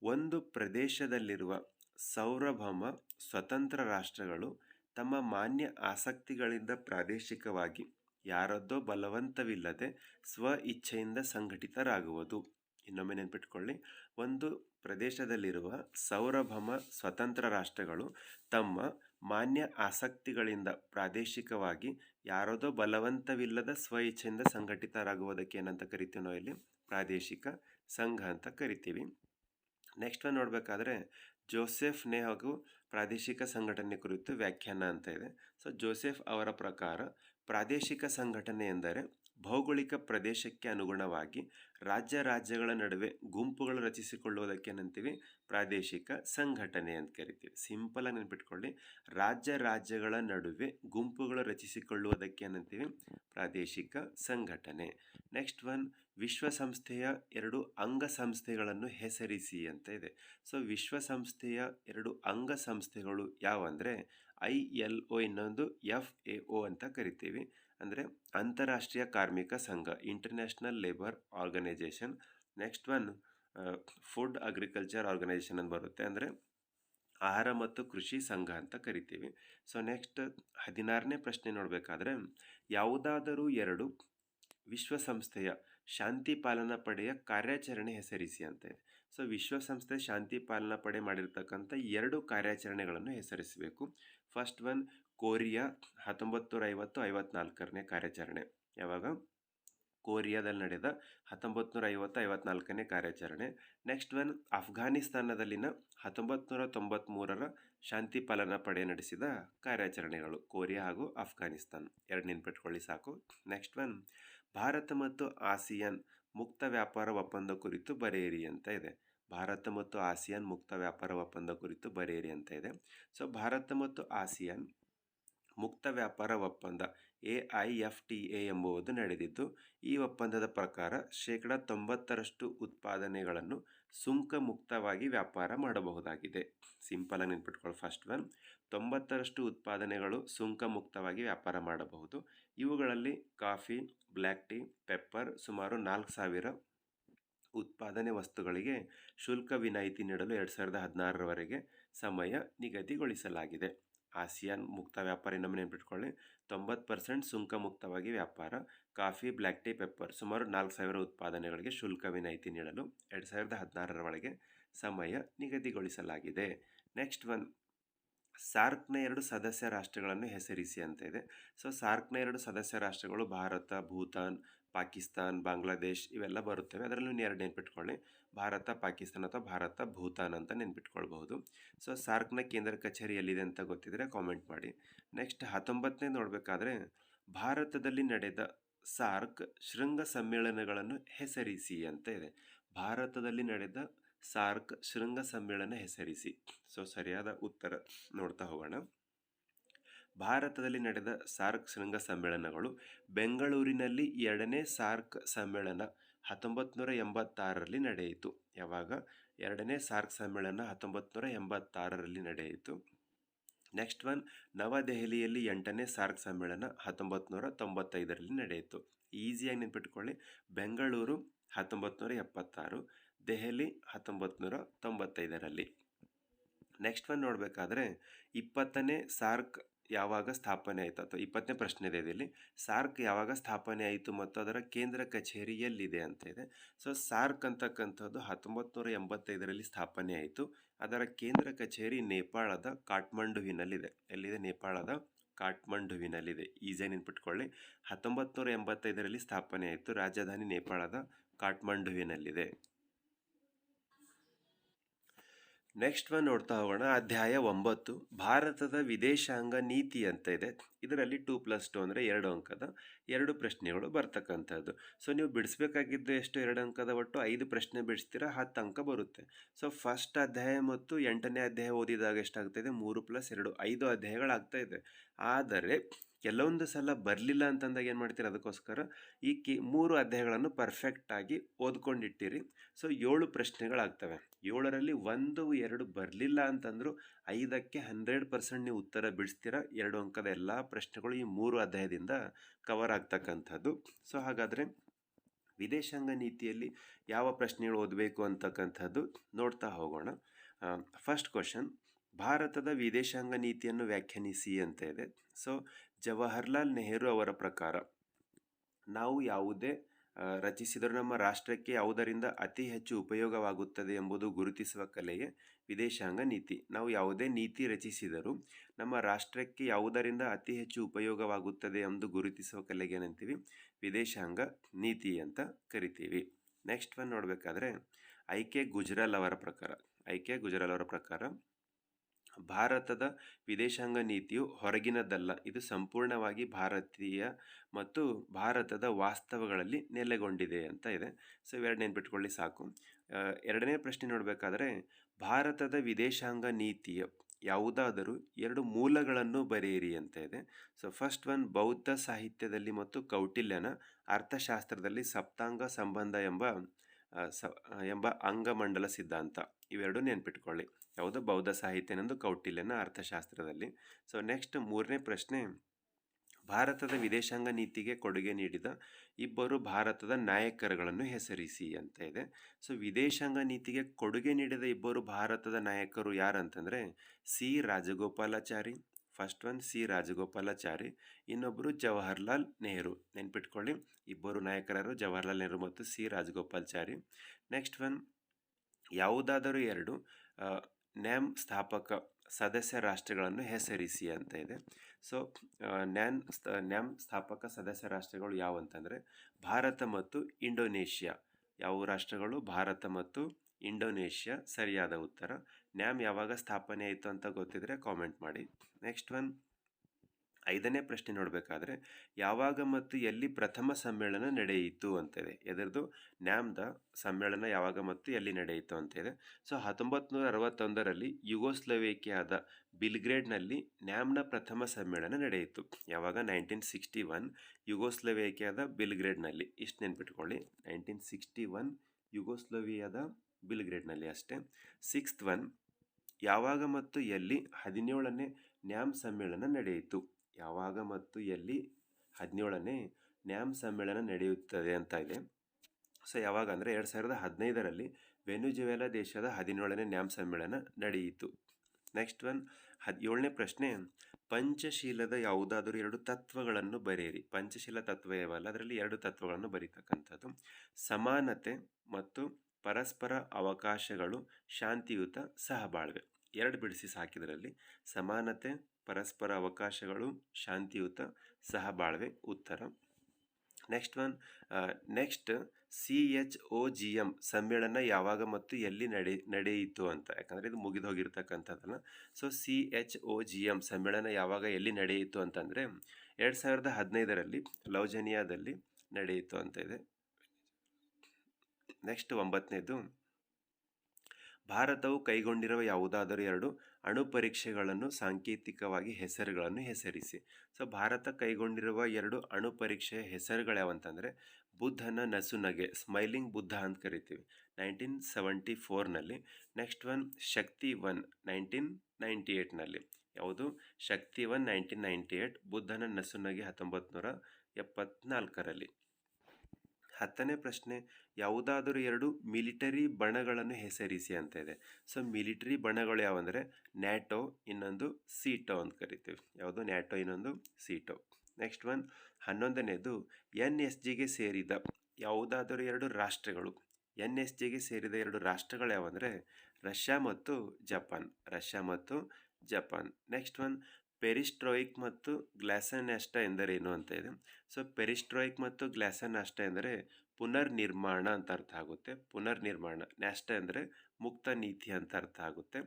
A: ಒಂದು ಪ್ರದೇಶದಲ್ಲಿರುವ ಸೌರಭಮ ಸ್ವತಂತ್ರ ರಾಷ್ಟ್ರಗಳು ತಮ್ಮ ಮಾನ್ಯ ಆಸಕ್ತಿಗಳಿಂದ ಪ್ರಾದೇಶಿಕವಾಗಿ ಯಾರದ್ದೋ ಬಲವಂತವಿಲ್ಲದೆ ಸ್ವ ಇಚ್ಛೆಯಿಂದ ಸಂಘಟಿತರಾಗುವುದು. ಇನ್ನೊಮ್ಮೆ ನೆನ್ಪಿಟ್ಕೊಳ್ಳಿ. ಒಂದು ಪ್ರದೇಶದಲ್ಲಿರುವ ಸೌರಭಮ ಸ್ವತಂತ್ರ ರಾಷ್ಟ್ರಗಳು ತಮ್ಮ ಮಾನ್ಯ ಆಸಕ್ತಿಗಳಿಂದ ಪ್ರಾದೇಶಿಕವಾಗಿ ಯಾರದೋ ಬಲವಂತವಿಲ್ಲದ ಸ್ವಇಚ್ಛೆಯಿಂದ ಸಂಘಟಿತರಾಗುವುದಕ್ಕೆ ಏನಂತ ಕರಿತೀವಿ ನಾವು ಇಲ್ಲಿ? ಪ್ರಾದೇಶಿಕ ಸಂಘ ಅಂತ ಕರಿತೀವಿ. ನೆಕ್ಸ್ಟ್ ಒನ್ ನೋಡಬೇಕಾದ್ರೆ ಜೋಸೆಫ್ ನೇ ಹಾಗೂ ಪ್ರಾದೇಶಿಕ ಸಂಘಟನೆ ಕುರಿತು ವ್ಯಾಖ್ಯಾನ ಅಂತ ಇದೆ. ಸೊ ಜೋಸೆಫ್ ಅವರ ಪ್ರಕಾರ ಪ್ರಾದೇಶಿಕ ಸಂಘಟನೆ ಎಂದರೆ ಭೌಗೋಳಿಕ ಪ್ರದೇಶಕ್ಕೆ ಅನುಗುಣವಾಗಿ ರಾಜ್ಯ ರಾಜ್ಯಗಳ ನಡುವೆ ಗುಂಪುಗಳು ರಚಿಸಿಕೊಳ್ಳುವುದಕ್ಕೆ ಏನಂತೀವಿ? ಪ್ರಾದೇಶಿಕ ಸಂಘಟನೆ ಅಂತ ಕರಿತೀವಿ. ಆಗಿ ನೆನ್ಪಿಟ್ಕೊಳ್ಳಿ. ರಾಜ್ಯ ರಾಜ್ಯಗಳ ನಡುವೆ ಗುಂಪುಗಳು ರಚಿಸಿಕೊಳ್ಳುವುದಕ್ಕೆ ಏನಂತೀವಿ? ಪ್ರಾದೇಶಿಕ ಸಂಘಟನೆ. ನೆಕ್ಸ್ಟ್ ಒನ್ ವಿಶ್ವಸಂಸ್ಥೆಯ ಎರಡು ಅಂಗಸಂಸ್ಥೆಗಳನ್ನು ಹೆಸರಿಸಿ ಅಂತ ಇದೆ. ಸೊ ವಿಶ್ವಸಂಸ್ಥೆಯ ಎರಡು ಅಂಗಸಂಸ್ಥೆಗಳು ಯಾವಂದರೆ? ಐ ಎಲ್ ಒ ಇನ್ನೊಂದು ಎಫ್ ಎ ಒ ಅಂತ ಕರಿತೀವಿ. ಅಂದರೆ ಅಂತಾರಾಷ್ಟ್ರೀಯ ಕಾರ್ಮಿಕ ಸಂಘ international labour organisation next one food agriculture organisation ಅಂತ ಬರುತ್ತೆ. ಅಂದರೆ ಆಹಾರ ಮತ್ತು ಕೃಷಿ ಸಂಘ ಅಂತ ಕರಿತೀವಿ. ಸೊ ನೆಕ್ಸ್ಟ್ ಹದಿನಾರನೇ ಪ್ರಶ್ನೆ ನೋಡಬೇಕಾದ್ರೆ, ಯಾವುದಾದರೂ ಎರಡು ವಿಶ್ವಸಂಸ್ಥೆಯ ಶಾಂತಿ ಪಾಲನಾ ಪಡೆಯ ಕಾರ್ಯಾಚರಣೆ ಹೆಸರಿಸಿ ಅಂತ ಇದೆ. ಸೊ ವಿಶ್ವಸಂಸ್ಥೆ ಶಾಂತಿ ಪಾಲನಾ ಪಡೆ ಮಾಡಿರ್ತಕ್ಕಂಥ ಎರಡು ಕಾರ್ಯಾಚರಣೆಗಳನ್ನು ಹೆಸರಿಸಬೇಕು. ಫಸ್ಟ್ ಒನ್ ಕೋರಿಯಾ ಹತ್ತೊಂಬತ್ತು ನೂರ ಐವತ್ತು ಐವತ್ನಾಲ್ಕರನೇ ಕಾರ್ಯಾಚರಣೆ. ಯಾವಾಗ? ಕೋರಿಯಾದಲ್ಲಿ ನಡೆದ ಹತ್ತೊಂಬತ್ತು ನೂರ ಐವತ್ತು ಐವತ್ನಾಲ್ಕನೇ ಕಾರ್ಯಾಚರಣೆ. ನೆಕ್ಸ್ಟ್ ಒನ್ ಅಫ್ಘಾನಿಸ್ತಾನದಲ್ಲಿನ ಹತ್ತೊಂಬತ್ತು ನೂರ ತೊಂಬತ್ತ್ಮೂರರ ಶಾಂತಿ ಪಾಲನಾ ಪಡೆ ನಡೆಸಿದ ಕಾರ್ಯಾಚರಣೆಗಳು ಕೋರಿಯಾ ಹಾಗೂ ಅಫ್ಘಾನಿಸ್ತಾನ್ ಎರಡು ನೆನ್ಪಿಟ್ಕೊಳ್ಳಿ ಸಾಕು. ನೆಕ್ಸ್ಟ್ ಒನ್ ಭಾರತ ಮತ್ತು ಆಸಿಯಾನ್ ಮುಕ್ತ ವ್ಯಾಪಾರ ಒಪ್ಪಂದ ಕುರಿತು ಬರೆಯಿರಿ ಅಂತ ಇದೆ. ಭಾರತ ಮತ್ತು ಆಸಿಯಾನ್ ಮುಕ್ತ ವ್ಯಾಪಾರ ಒಪ್ಪಂದ ಕುರಿತು ಬರೆಯಿರಿ ಅಂತ ಇದೆ. ಸೊ ಭಾರತ ಮತ್ತು ಆಸಿಯಾನ್ ಮುಕ್ತ ವ್ಯಾಪಾರ ಒಪ್ಪಂದ A I F T A ಎಂಬುದು ನಡೆದಿದ್ದು, ಈ ಒಪ್ಪಂದದ ಪ್ರಕಾರ ಶೇಕಡ ತೊಂಬತ್ತರಷ್ಟು ಉತ್ಪಾದನೆಗಳನ್ನು ಸುಂಕ ಮುಕ್ತವಾಗಿ ವ್ಯಾಪಾರ ಮಾಡಬಹುದಾಗಿದೆ. ಸಿಂಪಲ್ ಆಗಿ ನೆನ್ಪಿಟ್ಕೊಳ್ಳಿ ಫಸ್ಟ್ ಒನ್ ತೊಂಬತ್ತರಷ್ಟು ಉತ್ಪಾದನೆಗಳು ಸುಂಕ ಮುಕ್ತವಾಗಿ ವ್ಯಾಪಾರ ಮಾಡಬಹುದು. ಇವುಗಳಲ್ಲಿ ಕಾಫಿ, ಬ್ಲ್ಯಾಕ್ ಟೀ, ಪೆಪ್ಪರ್ ಸುಮಾರು ನಾಲ್ಕು ಸಾವಿರ ಉತ್ಪಾದನೆ ವಸ್ತುಗಳಿಗೆ ಶುಲ್ಕ ವಿನಾಯಿತಿ ನೀಡಲು ಎರಡು ಸಾವಿರದ ಹದಿನಾರರವರೆಗೆ ಸಮಯ ನಿಗದಿಗೊಳಿಸಲಾಗಿದೆ. ಆಸಿಯಾನ್ ಮುಕ್ತ ವ್ಯಾಪಾರ ಇನ್ನೊಮ್ಮೆ ನೆನ್ಪಿಟ್ಕೊಳ್ಳಿ. ತೊಂಬತ್ತು ಪರ್ಸೆಂಟ್ ಸುಂಕ ಮುಕ್ತವಾಗಿ ವ್ಯಾಪಾರ. ಕಾಫಿ, ಬ್ಲ್ಯಾಕ್ ಟೀ, ಪೆಪ್ಪರ್ ಸುಮಾರು ನಾಲ್ಕು ಸಾವಿರ ಉತ್ಪಾದನೆಗಳಿಗೆ ಶುಲ್ಕ ವಿನಾಯಿತಿ ನೀಡಲು ಎರಡು ಸಾವಿರದ ಹದಿನಾರರ ಒಳಗೆ ಸಮಯ ನಿಗದಿಗೊಳಿಸಲಾಗಿದೆ. ನೆಕ್ಸ್ಟ್ ಒನ್ ಸಾರ್ಕ್ನ ಎರಡು ಸದಸ್ಯ ರಾಷ್ಟ್ರಗಳನ್ನು ಹೆಸರಿಸಿ ಅಂತ ಇದೆ. ಸೊ, ಸಾರ್ಕ್ನ ಎರಡು ಸದಸ್ಯ ರಾಷ್ಟ್ರಗಳು ಭಾರತ, ಭೂತಾನ್, ಪಾಕಿಸ್ತಾನ್, ಬಾಂಗ್ಲಾದೇಶ್ ಇವೆಲ್ಲ ಬರುತ್ತವೆ. ಅದರಲ್ಲೂ ಎರಡು ನೆನ್ಪಿಟ್ಕೊಳ್ಳಿ. ಭಾರತ, ಪಾಕಿಸ್ತಾನ ಅಥವಾ ಭಾರತ, ಭೂತಾನ್ ಅಂತ ನೆನ್ಪಿಟ್ಕೊಳ್ಬಹುದು. ಸೊ, ಸಾರ್ಕ್ನ ಕೇಂದ್ರ ಕಚೇರಿ ಎಲ್ಲಿದೆ ಅಂತ ಗೊತ್ತಿದ್ರೆ ಕಾಮೆಂಟ್ ಮಾಡಿ. ನೆಕ್ಸ್ಟ್ ಹತ್ತೊಂಬತ್ತನೇ ನೋಡಬೇಕಾದ್ರೆ ಭಾರತದಲ್ಲಿ ನಡೆದ ಸಾರ್ಕ್ ಶೃಂಗ ಸಮ್ಮೇಳನಗಳನ್ನು ಹೆಸರಿಸಿ ಅಂತ ಇದೆ. ಭಾರತದಲ್ಲಿ ನಡೆದ ಸಾರ್ಕ್ ಶೃಂಗ ಸಮ್ಮೇಳನ ಹೆಸರಿಸಿ. ಸೊ, ಸರಿಯಾದ ಉತ್ತರ ನೋಡ್ತಾ ಹೋಗೋಣ. ಭಾರತದಲ್ಲಿ ನಡೆದ ಸಾರ್ಕ್ ಶೃಂಗ ಸಮ್ಮೇಳನಗಳು ಬೆಂಗಳೂರಿನಲ್ಲಿ ಎರಡನೇ ಸಾರ್ಕ್ ಸಮ್ಮೇಳನ ಹತ್ತೊಂಬತ್ತು ನೂರ ಎಂಬತ್ತಾರರಲ್ಲಿ ನಡೆಯಿತು. ಯಾವಾಗ? ಎರಡನೇ ಸಾರ್ಕ್ ಸಮ್ಮೇಳನ ಹತ್ತೊಂಬತ್ತು ನೂರ ಎಂಬತ್ತಾರರಲ್ಲಿ ನಡೆಯಿತು. ನೆಕ್ಸ್ಟ್ ಒನ್, ನವದೆಹಲಿಯಲ್ಲಿ ಎಂಟನೇ ಸಾರ್ಕ್ ಸಮ್ಮೇಳನ ಹತ್ತೊಂಬತ್ತು ನೂರ ತೊಂಬತ್ತೈದರಲ್ಲಿ ನಡೆಯಿತು. ಈಸಿಯಾಗಿ ನೆನ್ಪಿಟ್ಕೊಳ್ಳಿ. ಬೆಂಗಳೂರು ಹತ್ತೊಂಬತ್ತು ನೂರ ಎಪ್ಪತ್ತಾರು ದೆಹಲಿ ಹತ್ತೊಂಬತ್ತು ನೂರ ತೊಂಬತ್ತೈದರಲ್ಲಿ. ನೆಕ್ಸ್ಟ್ ಒನ್ ನೋಡಬೇಕಾದ್ರೆ ಇಪ್ಪತ್ತನೇ ಸಾರ್ಕ್ ಯಾವಾಗ ಸ್ಥಾಪನೆ ಆಯಿತು ಅಥವಾ ಇಪ್ಪತ್ತನೇ ಪ್ರಶ್ನೆ ಇದೆ ಇಲ್ಲಿ ಸಾರ್ಕ್ ಯಾವಾಗ ಸ್ಥಾಪನೆ ಆಯಿತು ಮತ್ತು ಅದರ ಕೇಂದ್ರ ಕಚೇರಿ ಎಲ್ಲಿದೆ ಅಂತ ಇದೆ. ಸೊ ಸಾರ್ಕ್ ಅಂತಕ್ಕಂಥದ್ದು ಹತ್ತೊಂಬತ್ತು ನೂರ ಎಂಬತ್ತೈದರಲ್ಲಿ ಸ್ಥಾಪನೆ ಆಯಿತು. ಅದರ ಕೇಂದ್ರ ಕಚೇರಿ ನೇಪಾಳದ ಕಾಠ್ಮಂಡುವಿನಲ್ಲಿದೆ. ಎಲ್ಲಿದೆ? ನೇಪಾಳದ ಕಾಠ್ಮಂಡುವಿನಲ್ಲಿದೆ. ಈಸಿಯಾಗಿ ನೆನ್ಪಿಟ್ಕೊಳ್ಳಿ. ಹತ್ತೊಂಬತ್ತು ನೂರ ಎಂಬತ್ತೈದರಲ್ಲಿ ಸ್ಥಾಪನೆ ಆಯಿತು. ರಾಜಧಾನಿ ನೇಪಾಳದ ಕಾಠ್ಮಂಡುವಿನಲ್ಲಿದೆ. ನೆಕ್ಸ್ಟ್ ಒನ್ ನೋಡ್ತಾ ಹೋಗೋಣ. ಅಧ್ಯಾಯ ಒಂಬತ್ತು. ಭಾರತದ ವಿದೇಶಾಂಗ ನೀತಿ ಅಂತ ಇದೆ. ಇದರಲ್ಲಿ ಟೂ ಪ್ಲಸ್ ಟು ಅಂದರೆ ಎರಡು ಅಂಕದ ಎರಡು ಪ್ರಶ್ನೆಗಳು ಬರ್ತಕ್ಕಂಥದ್ದು. ಸೊ ನೀವು ಬಿಡಿಸ್ಬೇಕಾಗಿದ್ದು ಎಷ್ಟು? ಎರಡು ಅಂಕದ ಒಟ್ಟು ಐದು ಪ್ರಶ್ನೆ ಬಿಡಿಸ್ತೀರಾ? ಹತ್ತು ಅಂಕ ಬರುತ್ತೆ. ಸೊ ಫಸ್ಟ್ ಅಧ್ಯಾಯ ಮತ್ತು ಎಂಟನೇ ಅಧ್ಯಾಯ ಓದಿದಾಗ ಎಷ್ಟಾಗ್ತಾಯಿದೆ ಮೂರು ಪ್ಲಸ್ ಎರಡು. ಐದು ಅಧ್ಯಾಯಗಳಾಗ್ತಾ ಇದೆ. ಆದರೆ ಕೆಲವೊಂದು ಸಲ ಬರಲಿಲ್ಲ ಅಂತಂದಾಗ ಏನು ಮಾಡ್ತೀರಿ? ಅದಕ್ಕೋಸ್ಕರ ಈ ಕಿ ಮೂರು ಅಧ್ಯಾಯಗಳನ್ನು ಪರ್ಫೆಕ್ಟಾಗಿ ಓದ್ಕೊಂಡಿಟ್ಟಿರಿ. ಸೊ ಏಳು ಪ್ರಶ್ನೆಗಳಾಗ್ತವೆ. ಏಳರಲ್ಲಿ ಒಂದು, ಎರಡು ಬರಲಿಲ್ಲ ಅಂತಂದರೂ ಐದಕ್ಕೆ ಹಂಡ್ರೆಡ್ ಪರ್ಸೆಂಟ್ ನೀವು ಉತ್ತರ ಬಿಡಿಸ್ತೀರ? ಎರಡು ಅಂಕದ ಎಲ್ಲ ಪ್ರಶ್ನೆಗಳು ಈ ಮೂರು ಅಧ್ಯಾಯದಿಂದ ಕವರ್ ಆಗ್ತಕ್ಕಂಥದ್ದು. ಸೊ ಹಾಗಾದರೆ ವಿದೇಶಾಂಗ ನೀತಿಯಲ್ಲಿ ಯಾವ ಪ್ರಶ್ನೆಗಳು ಓದಬೇಕು ಅಂತಕ್ಕಂಥದ್ದು ನೋಡ್ತಾ ಹೋಗೋಣ. ಫಸ್ಟ್ ಕ್ವಶನ್ ಭಾರತದ ವಿದೇಶಾಂಗ ನೀತಿಯನ್ನು ವ್ಯಾಖ್ಯಾನಿಸಿ ಅಂತ ಇದೆ. ಸೊ ಜವಾಹರ್ಲಾಲ್ ನೆಹರು ಅವರ ಪ್ರಕಾರ ನಾವು ಯಾವುದೇ ರಚಿಸಿದರೂ ನಮ್ಮ ರಾಷ್ಟ್ರಕ್ಕೆ ಯಾವುದರಿಂದ ಅತಿ ಹೆಚ್ಚು ಉಪಯೋಗವಾಗುತ್ತದೆ ಎಂಬುದು ಗುರುತಿಸುವ ಕಲೆಯೇ ವಿದೇಶಾಂಗ ನೀತಿ. ನಾವು ಯಾವುದೇ ನೀತಿ ರಚಿಸಿದರೂ ನಮ್ಮ ರಾಷ್ಟ್ರಕ್ಕೆ ಯಾವುದರಿಂದ ಅತಿ ಹೆಚ್ಚು ಉಪಯೋಗವಾಗುತ್ತದೆ ಎಂದು ಗುರುತಿಸುವ ಕಲೆಗೆ ಏನಂತೀವಿ ವಿದೇಶಾಂಗ ನೀತಿ ಅಂತ ಕರಿತೀವಿ. ನೆಕ್ಸ್ಟ್ ಒನ್ ನೋಡಬೇಕಾದ್ರೆ, ಐ ಕೆ ಗುಜರಾಲ್ ಅವರ ಪ್ರಕಾರ, ಐ ಕೆ ಗುಜರಾಲ್ ಅವರ ಪ್ರಕಾರ ಭಾರತದ ವಿದೇಶಾಂಗ ನೀತಿಯು ಹೊರಗಿನದಲ್ಲ ಇದು ಸಂಪೂರ್ಣವಾಗಿ ಭಾರತೀಯ ಮತ್ತು ಭಾರತದ ವಾಸ್ತವಗಳಲ್ಲಿ ನೆಲೆಗೊಂಡಿದೆ ಅಂತ ಇದೆ. ಸೊ ಇವೆರಡು ಬಿಟ್ಕೊಳ್ಳಿ ಸಾಕು. ಎರಡನೇ ಪ್ರಶ್ನೆ ನೋಡಬೇಕಾದ್ರೆ, ಭಾರತದ ವಿದೇಶಾಂಗ ನೀತಿಯ ಯಾವುದಾದರೂ ಎರಡು ಮೂಲಗಳನ್ನು ಬರೆಯಿರಿ ಅಂತ ಇದೆ. ಸೊ ಫಸ್ಟ್ ಒನ್ ಬೌದ್ಧ ಸಾಹಿತ್ಯದಲ್ಲಿ ಮತ್ತು ಕೌಟಿಲ್ಯನ ಅರ್ಥಶಾಸ್ತ್ರದಲ್ಲಿ ಸಪ್ತಾಂಗ ಸಂಬಂಧ ಎಂಬ ಸ ಎಂಬ ಅಂಗಮಂಡಲ ಸಿದ್ಧಾಂತ. ಇವೆರಡು ನೆನ್ಪಿಟ್ಕೊಳ್ಳಿ. ಯಾವುದು ಬೌದ್ಧ ಸಾಹಿತ್ಯನೆಂದು ಕೌಟಿಲ್ಯನ ಅರ್ಥಶಾಸ್ತ್ರದಲ್ಲಿ. ಸೊ ನೆಕ್ಸ್ಟ್ ಮೂರನೇ ಪ್ರಶ್ನೆ. ಭಾರತದ ವಿದೇಶಾಂಗ ನೀತಿಗೆ ಕೊಡುಗೆ ನೀಡಿದ ಇಬ್ಬರು ಭಾರತದ ನಾಯಕರುಗಳನ್ನು ಹೆಸರಿಸಿ ಅಂತ ಇದೆ. ಸೊ ವಿದೇಶಾಂಗ ನೀತಿಗೆ ಕೊಡುಗೆ ನೀಡಿದ ಇಬ್ಬರು ಭಾರತದ ನಾಯಕರು ಯಾರಂತಂದರೆ C. Rajagopalachari first one C Rajagopalachari ಇನ್ನೊಬ್ಬರು ಜವಾಹರ್ಲಾಲ್ ನೆಹರು. ನೆನ್ಪಿಟ್ಕೊಳ್ಳಿ, ಇಬ್ಬರು ನಾಯಕರರು ಜವಾಹರ್ಲಾಲ್ ನೆಹರು ಮತ್ತು ಸಿ ರಾಜಗೋಪಾಲಾಚಾರಿ. ನೆಕ್ಸ್ಟ್ ಒನ್, ಯಾವುದಾದರೂ ಎರಡು ನ್ಯಾಮ್ ಸ್ಥಾಪಕ ಸದಸ್ಯ ರಾಷ್ಟ್ರಗಳನ್ನು ಹೆಸರಿಸಿ ಅಂತ ಇದೆ. ಸೊ ನ್ಯಾನ್ ನ್ಯಾಮ್ ಸ್ಥಾಪಕ ಸದಸ್ಯ ರಾಷ್ಟ್ರಗಳು ಯಾವಂತಂದರೆ ಭಾರತ ಮತ್ತು ಇಂಡೋನೇಷ್ಯಾ. ಯಾವ ರಾಷ್ಟ್ರಗಳು? ಭಾರತ ಮತ್ತು ಇಂಡೋನೇಷ್ಯಾ. ಸರಿಯಾದ ಉತ್ತರ. ನ್ಯಾಮ್ ಯಾವಾಗ ಸ್ಥಾಪನೆ ಆಯಿತು ಅಂತ ಗೊತ್ತಿದ್ರೆ ಕಾಮೆಂಟ್ ಮಾಡಿ. ನೆಕ್ಸ್ಟ್ ಒನ್ ಐದನೇ ಪ್ರಶ್ನೆ ನೋಡಬೇಕಾದ್ರೆ, ಯಾವಾಗ ಮತ್ತು ಎಲ್ಲಿ ಪ್ರಥಮ ಸಮ್ಮೇಳನ ನಡೆಯಿತು ಅಂತಿದೆ ಎದರದು? ನ್ಯಾಮ್ದ ಸಮ್ಮೇಳನ ಯಾವಾಗ ಮತ್ತು ಎಲ್ಲಿ ನಡೆಯಿತು ಅಂತ ಸೊ ಹತ್ತೊಂಬತ್ತು ನೂರ ಅರವತ್ತೊಂದರಲ್ಲಿ ಯುಗೋಸ್ಲವೇಕಿಯಾದ ಬಿಲ್ಗ್ರೇಡ್ನಲ್ಲಿ ನ್ಯಾಮ್ನ ಪ್ರಥಮ ಸಮ್ಮೇಳನ ನಡೆಯಿತು. ಯಾವಾಗ? ನೈನ್ಟೀನ್ ಸಿಕ್ಸ್ಟಿ ಒನ್ ಯುಗೋಸ್ಲವೇಕಿಯಾದ ಬಿಲ್ಗ್ರೇಡ್ನಲ್ಲಿ. ಇಷ್ಟು ನೆನ್ಪಿಟ್ಕೊಳ್ಳಿ. ನೈನ್ಟೀನ್ ಸಿಕ್ಸ್ಟಿ ಒನ್ ಯುಗೋಸ್ಲವಿಯಾದ ಬಿಲ್ಗ್ರೇಡ್ನಲ್ಲಿ ಅಷ್ಟೇ. ಸಿಕ್ಸ್ತ್ ಒನ್, ಯಾವಾಗ ಮತ್ತು ಎಲ್ಲಿ? ಹದಿನೇಳನೇ ನ್ಯಾಮ್ ಸಮ್ಮೇಳನ ನಡೆಯಿತು. ಯಾವಾಗ ಮತ್ತು ಎಲ್ಲಿ? ಹದಿನೇಳನೇ ನ್ಯಾಮ್ ಸಮ್ಮೇಳನ ನಡೆಯುತ್ತದೆ ಅಂತ ಇದೆ. ಸೊ, ಯಾವಾಗ ಅಂದರೆ ಎರಡು ಸಾವಿರದ ಹದಿನೈದರಲ್ಲಿ ವೆನುಜುವೆಲಾ ದೇಶದ ಹದಿನೇಳನೇ ನ್ಯಾಮ್ ಸಮ್ಮೇಳನ ನಡೆಯಿತು. ನೆಕ್ಸ್ಟ್ ಒನ್ ಹದಿನೇಳನೇ ಪ್ರಶ್ನೆ. ಪಂಚಶೀಲದ ಯಾವುದಾದರೂ ಎರಡು ತತ್ವಗಳನ್ನು ಬರೆಯಿರಿ. ಪಂಚಶೀಲ ತತ್ವ ಯಾವಲ್ಲ ಅದರಲ್ಲಿ ಎರಡು ತತ್ವಗಳನ್ನು ಬರೀತಕ್ಕಂಥದ್ದು. ಸಮಾನತೆ ಮತ್ತು ಪರಸ್ಪರ ಅವಕಾಶಗಳು, ಶಾಂತಿಯುತ ಸಹಬಾಳ್ವೆ. ಎರಡು ಬಿಡಿಸಿ ಸಾಕಿದರಲ್ಲಿ ಸಮಾನತೆ, ಪರಸ್ಪರ ಅವಕಾಶಗಳು, ಶಾಂತಿಯುತ, ಸಹಬಾಳ್ವೆ, ಉತ್ತರ. Next one next C H O G M ಸಮ್ಮೇಳನ ಯಾವಾಗ ಮತ್ತು ಎಲ್ಲಿ ನಡೆ, ನಡೆಯಿತು ಅಂತ. ಯಾಕಂದರೆ ಇದು ಮುಗಿದು ಹೋಗಿರ್ತಕ್ಕಂಥದ್ದಲ್ಲ. So, C H O G M ಸಮ್ಮೇಳನ ಯಾವಾಗ ಎಲ್ಲಿ ನಡೆಯಿತು ಅಂತಂದರೆ ಎರಡು ಸಾವಿರದ ಹದಿನೈದರಲ್ಲಿ ಲೌಜನಿಯಾದಲ್ಲಿ ನಡೆಯಿತು ಅಂತ ಇದೆ. ನೆಕ್ಸ್ಟ್ ಒಂಬತ್ತನೇದು ಭಾರತವು ಕೈಗೊಂಡಿರುವ ಯಾವುದಾದರೂ ಎರಡು ಅಣು ಪರೀಕ್ಷೆಗಳನ್ನು ಸಾಂಕೇತಿಕವಾಗಿ ಹೆಸರುಗಳನ್ನು ಹೆಸರಿಸಿ. ಸೊ, ಭಾರತ ಕೈಗೊಂಡಿರುವ ಎರಡು ಅಣು ಪರೀಕ್ಷೆಯ ಹೆಸರುಗಳು ಯಾವಂತಂದರೆ ಬುದ್ಧನ ನಸುನಗೆ, ಸ್ಮೈಲಿಂಗ್ ಬುದ್ಧ ಅಂತ ಕರಿತೀವಿ, nineteen seventy ಫೋರ್ನಲ್ಲಿ. Next one Shakti one, nineteen ninety ಏಯ್ಟ್ನಲ್ಲಿ. ಯಾವುದು? Shakti one, nineteen ninety eight ಬುದ್ಧನ ನಸುನಗೆ ಹತ್ತೊಂಬತ್ತು ನೂರ ಎಪ್ಪತ್ನಾಲ್ಕರಲ್ಲಿ. ಹತ್ತನೇ ಪ್ರಶ್ನೆ, ಯಾವುದಾದರೂ ಎರಡು ಮಿಲಿಟರಿ ಬಣಗಳನ್ನು ಹೆಸರಿಸಿ ಅಂತ ಇದೆ. ಸೊ ಮಿಲಿಟರಿ ಬಣಗಳು ಯಾವಂದರೆ? ನ್ಯಾಟೋ, ಇನ್ನೊಂದು ಸೀಟೋ ಅಂತ ಕರಿತೀವಿ. ಯಾವುದು? ನ್ಯಾಟೋ, ಇನ್ನೊಂದು ಸೀಟೋ. ನೆಕ್ಸ್ಟ್ ಒನ್ ಹನ್ನೊಂದನೇದು, ಎನ್ ಎಸ್ ಜಿಗೆ ಸೇರಿದ ಯಾವುದಾದರೂ ಎರಡು ರಾಷ್ಟ್ರಗಳು. ಎನ್ ಎಸ್ ಜಿಗೆ ಸೇರಿದ ಎರಡು ರಾಷ್ಟ್ರಗಳು ಯಾವಂದರೆ? ರಷ್ಯಾ ಮತ್ತು ಜಪಾನ್. ರಷ್ಯಾ ಮತ್ತು ಜಪಾನ್. ನೆಕ್ಸ್ಟ್ ಒನ್ ಪೆರಿಸ್ಟ್ರೋಯಿಕ್ ಮತ್ತು ಗ್ಲಾಸನ್ಯಾಷ್ಟ ಎಂದರೇನು ಅಂತ ಇದೆ. ಸೊ, ಪೆರಿಸ್ಟ್ರಾಯಿಕ್ ಮತ್ತು ಗ್ಲಾಸನ್ಯಾಷ್ಟ ಎಂದರೆ ಪುನರ್ನಿರ್ಮಾಣ ಅಂತ ಅರ್ಥ ಆಗುತ್ತೆ. ಪುನರ್ನಿರ್ಮಾಣ ನ್ಯಾಷ್ಟ ಅಂದರೆ ಮುಕ್ತ ನೀತಿ ಅಂತ ಅರ್ಥ ಆಗುತ್ತೆ.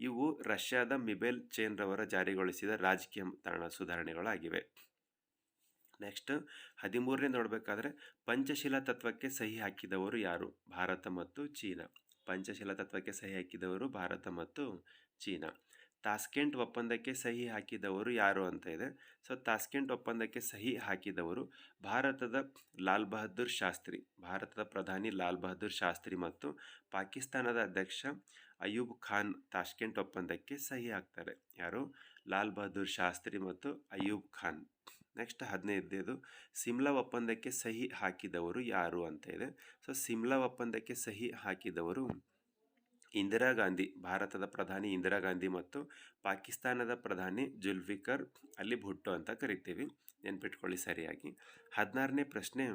A: ಇವು ರಷ್ಯಾದ ಮಿಬೆಲ್ ಚೇನ್ ರವರ ಜಾರಿಗೊಳಿಸಿದ ರಾಜಕೀಯ ತಾಣ ಸುಧಾರಣೆಗಳಾಗಿವೆ. ನೆಕ್ಸ್ಟ್, ಹದಿಮೂರನೇ ನೋಡಬೇಕಾದ್ರೆ ಪಂಚಶೀಲ ತತ್ವಕ್ಕೆ ಸಹಿ ಹಾಕಿದವರು ಯಾರು? ಭಾರತ ಮತ್ತು ಚೀನಾ. ಪಂಚಶೀಲ ತತ್ವಕ್ಕೆ ಸಹಿ ಹಾಕಿದವರು ಭಾರತ ಮತ್ತು ಚೀನಾ. ತಾಸ್ಕೆಂಟ್ ಒಪ್ಪಂದಕ್ಕೆ ಸಹಿ ಹಾಕಿದವರು ಯಾರು ಅಂತ ಇದೆ. ಸೊ, ತಾಸ್ಕೆಂಟ್ ಒಪ್ಪಂದಕ್ಕೆ ಸಹಿ ಹಾಕಿದವರು ಭಾರತದ ಲಾಲ್ ಬಹದ್ದೂರ್ ಶಾಸ್ತ್ರಿ. ಭಾರತದ ಪ್ರಧಾನಿ ಲಾಲ್ ಬಹದ್ದೂರ್ ಶಾಸ್ತ್ರಿ ಮತ್ತು ಪಾಕಿಸ್ತಾನದ ಅಧ್ಯಕ್ಷ ಅಯೂಬ್ ಖಾನ್ ತಾಸ್ಕೆಂಟ್ ಒಪ್ಪಂದಕ್ಕೆ ಸಹಿ ಹಾಕ್ತಾರೆ. ಯಾರು? ಲಾಲ್ ಬಹದ್ದೂರ್ ಶಾಸ್ತ್ರಿ ಮತ್ತು ಅಯೂಬ್ ಖಾನ್. ನೆಕ್ಸ್ಟ್ ಹದಿನೈದನೇದು, ಸಿಮ್ಲಾ ಒಪ್ಪಂದಕ್ಕೆ ಸಹಿ ಹಾಕಿದವರು ಯಾರು ಅಂತ ಇದೆ. ಸೊ, ಸಿಮ್ಲಾ ಒಪ್ಪಂದಕ್ಕೆ ಸಹಿ ಹಾಕಿದವರು ಇಂದಿರಾ ಗಾಂಧಿ, ಭಾರತದ ಪ್ರಧಾನಿ ಇಂದಿರಾ ಗಾಂಧಿ ಮತ್ತು ಪಾಕಿಸ್ತಾನದ ಪ್ರಧಾನಿ ಜುಲ್ಫಿಕರ್ ಅಲ್ಲಿ ಭುಟ್ಟು ಅಂತ ಕರಿತೀವಿ. ನೆನ್ಪಿಟ್ಕೊಳ್ಳಿ ಸರಿಯಾಗಿ. ಹದಿನಾರನೇ ಪ್ರಶ್ನೆ,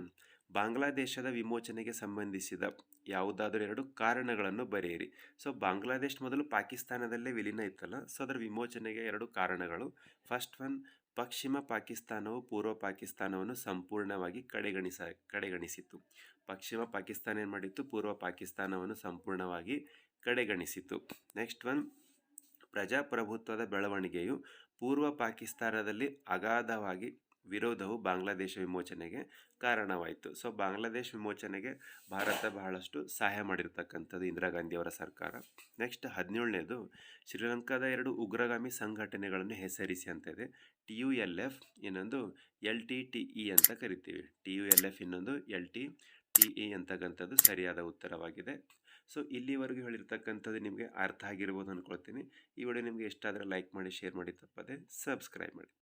A: ಬಾಂಗ್ಲಾದೇಶದ ವಿಮೋಚನೆಗೆ ಸಂಬಂಧಿಸಿದ ಯಾವುದಾದ್ರೂ ಎರಡು ಕಾರಣಗಳನ್ನು ಬರೆಯಿರಿ. ಸೊ, ಬಾಂಗ್ಲಾದೇಶ್ ಮೊದಲು ಪಾಕಿಸ್ತಾನದಲ್ಲೇ ವಿಲೀನ ಇತ್ತಲ್ಲ, ಸೊ, ಅದರ ವಿಮೋಚನೆಗೆ ಎರಡು ಕಾರಣಗಳು. ಫಸ್ಟ್ ಒನ್, ಪಶ್ಚಿಮ ಪಾಕಿಸ್ತಾನವು ಪೂರ್ವ ಪಾಕಿಸ್ತಾನವನ್ನು ಸಂಪೂರ್ಣವಾಗಿ ಕಡೆಗಣಿಸ ಕಡೆಗಣಿಸಿತು ಪಶ್ಚಿಮ ಪಾಕಿಸ್ತಾನ ಏನು ಮಾಡಿತ್ತು ಪೂರ್ವ ಪಾಕಿಸ್ತಾನವನ್ನು ಸಂಪೂರ್ಣವಾಗಿ ಕಡೆಗಣಿಸಿತು. ನೆಕ್ಸ್ಟ್ ಒನ್ ಪ್ರಜಾಪ್ರಭುತ್ವದ ಬೆಳವಣಿಗೆಯು ಪೂರ್ವ ಪಾಕಿಸ್ತಾನದಲ್ಲಿ ಅಗಾಧವಾಗಿ ವಿರೋಧವು ಬಾಂಗ್ಲಾದೇಶ ವಿಮೋಚನೆಗೆ ಕಾರಣವಾಯಿತು. ಸೊ ಬಾಂಗ್ಲಾದೇಶ ವಿಮೋಚನೆಗೆ ಭಾರತ ಬಹಳಷ್ಟು ಸಹಾಯ ಮಾಡಿರ್ತಕ್ಕಂಥದ್ದು ಇಂದಿರಾ ಗಾಂಧಿಯವರ ಸರ್ಕಾರ. ನೆಕ್ಸ್ಟ್ ಹದಿನೇಳನೇದು, ಶ್ರೀಲಂಕಾದ ಎರಡು ಉಗ್ರಗಾಮಿ ಸಂಘಟನೆಗಳನ್ನು ಹೆಸರಿಸಿ ಅಂತ ಇದೆ ಟಿ ಯು ಎಲ್ ಎಫ್, ಇನ್ನೊಂದು ಎಲ್ ಟಿ ಟಿ ಇ ಅಂತ ಕರಿತೀವಿ. ಟಿ ಯು ಎಲ್ ಎಫ್ ಇನ್ನೊಂದು ಎಲ್ ಟಿ ಟಿ ಇ ಅಂತಕ್ಕಂಥದ್ದು ಸರಿಯಾದ ಉತ್ತರವಾಗಿದೆ. ಸೊ ಇಲ್ಲಿವರೆಗೂ ಹೇಳಿರ್ತಕ್ಕಂಥದ್ದು ನಿಮಗೆ ಅರ್ಥ ಆಗಿರ್ಬೋದು ಅಂದ್ಕೊಳ್ತೀನಿ ಈ ವಿಡಿಯೋ ನಿಮಗೆ ಇಷ್ಟ ಆದರೆ ಲೈಕ್ ಮಾಡಿ, ಶೇರ್ ಮಾಡಿ, ತಪ್ಪದೆ ಸಬ್ಸ್ಕ್ರೈಬ್ ಮಾಡಿ.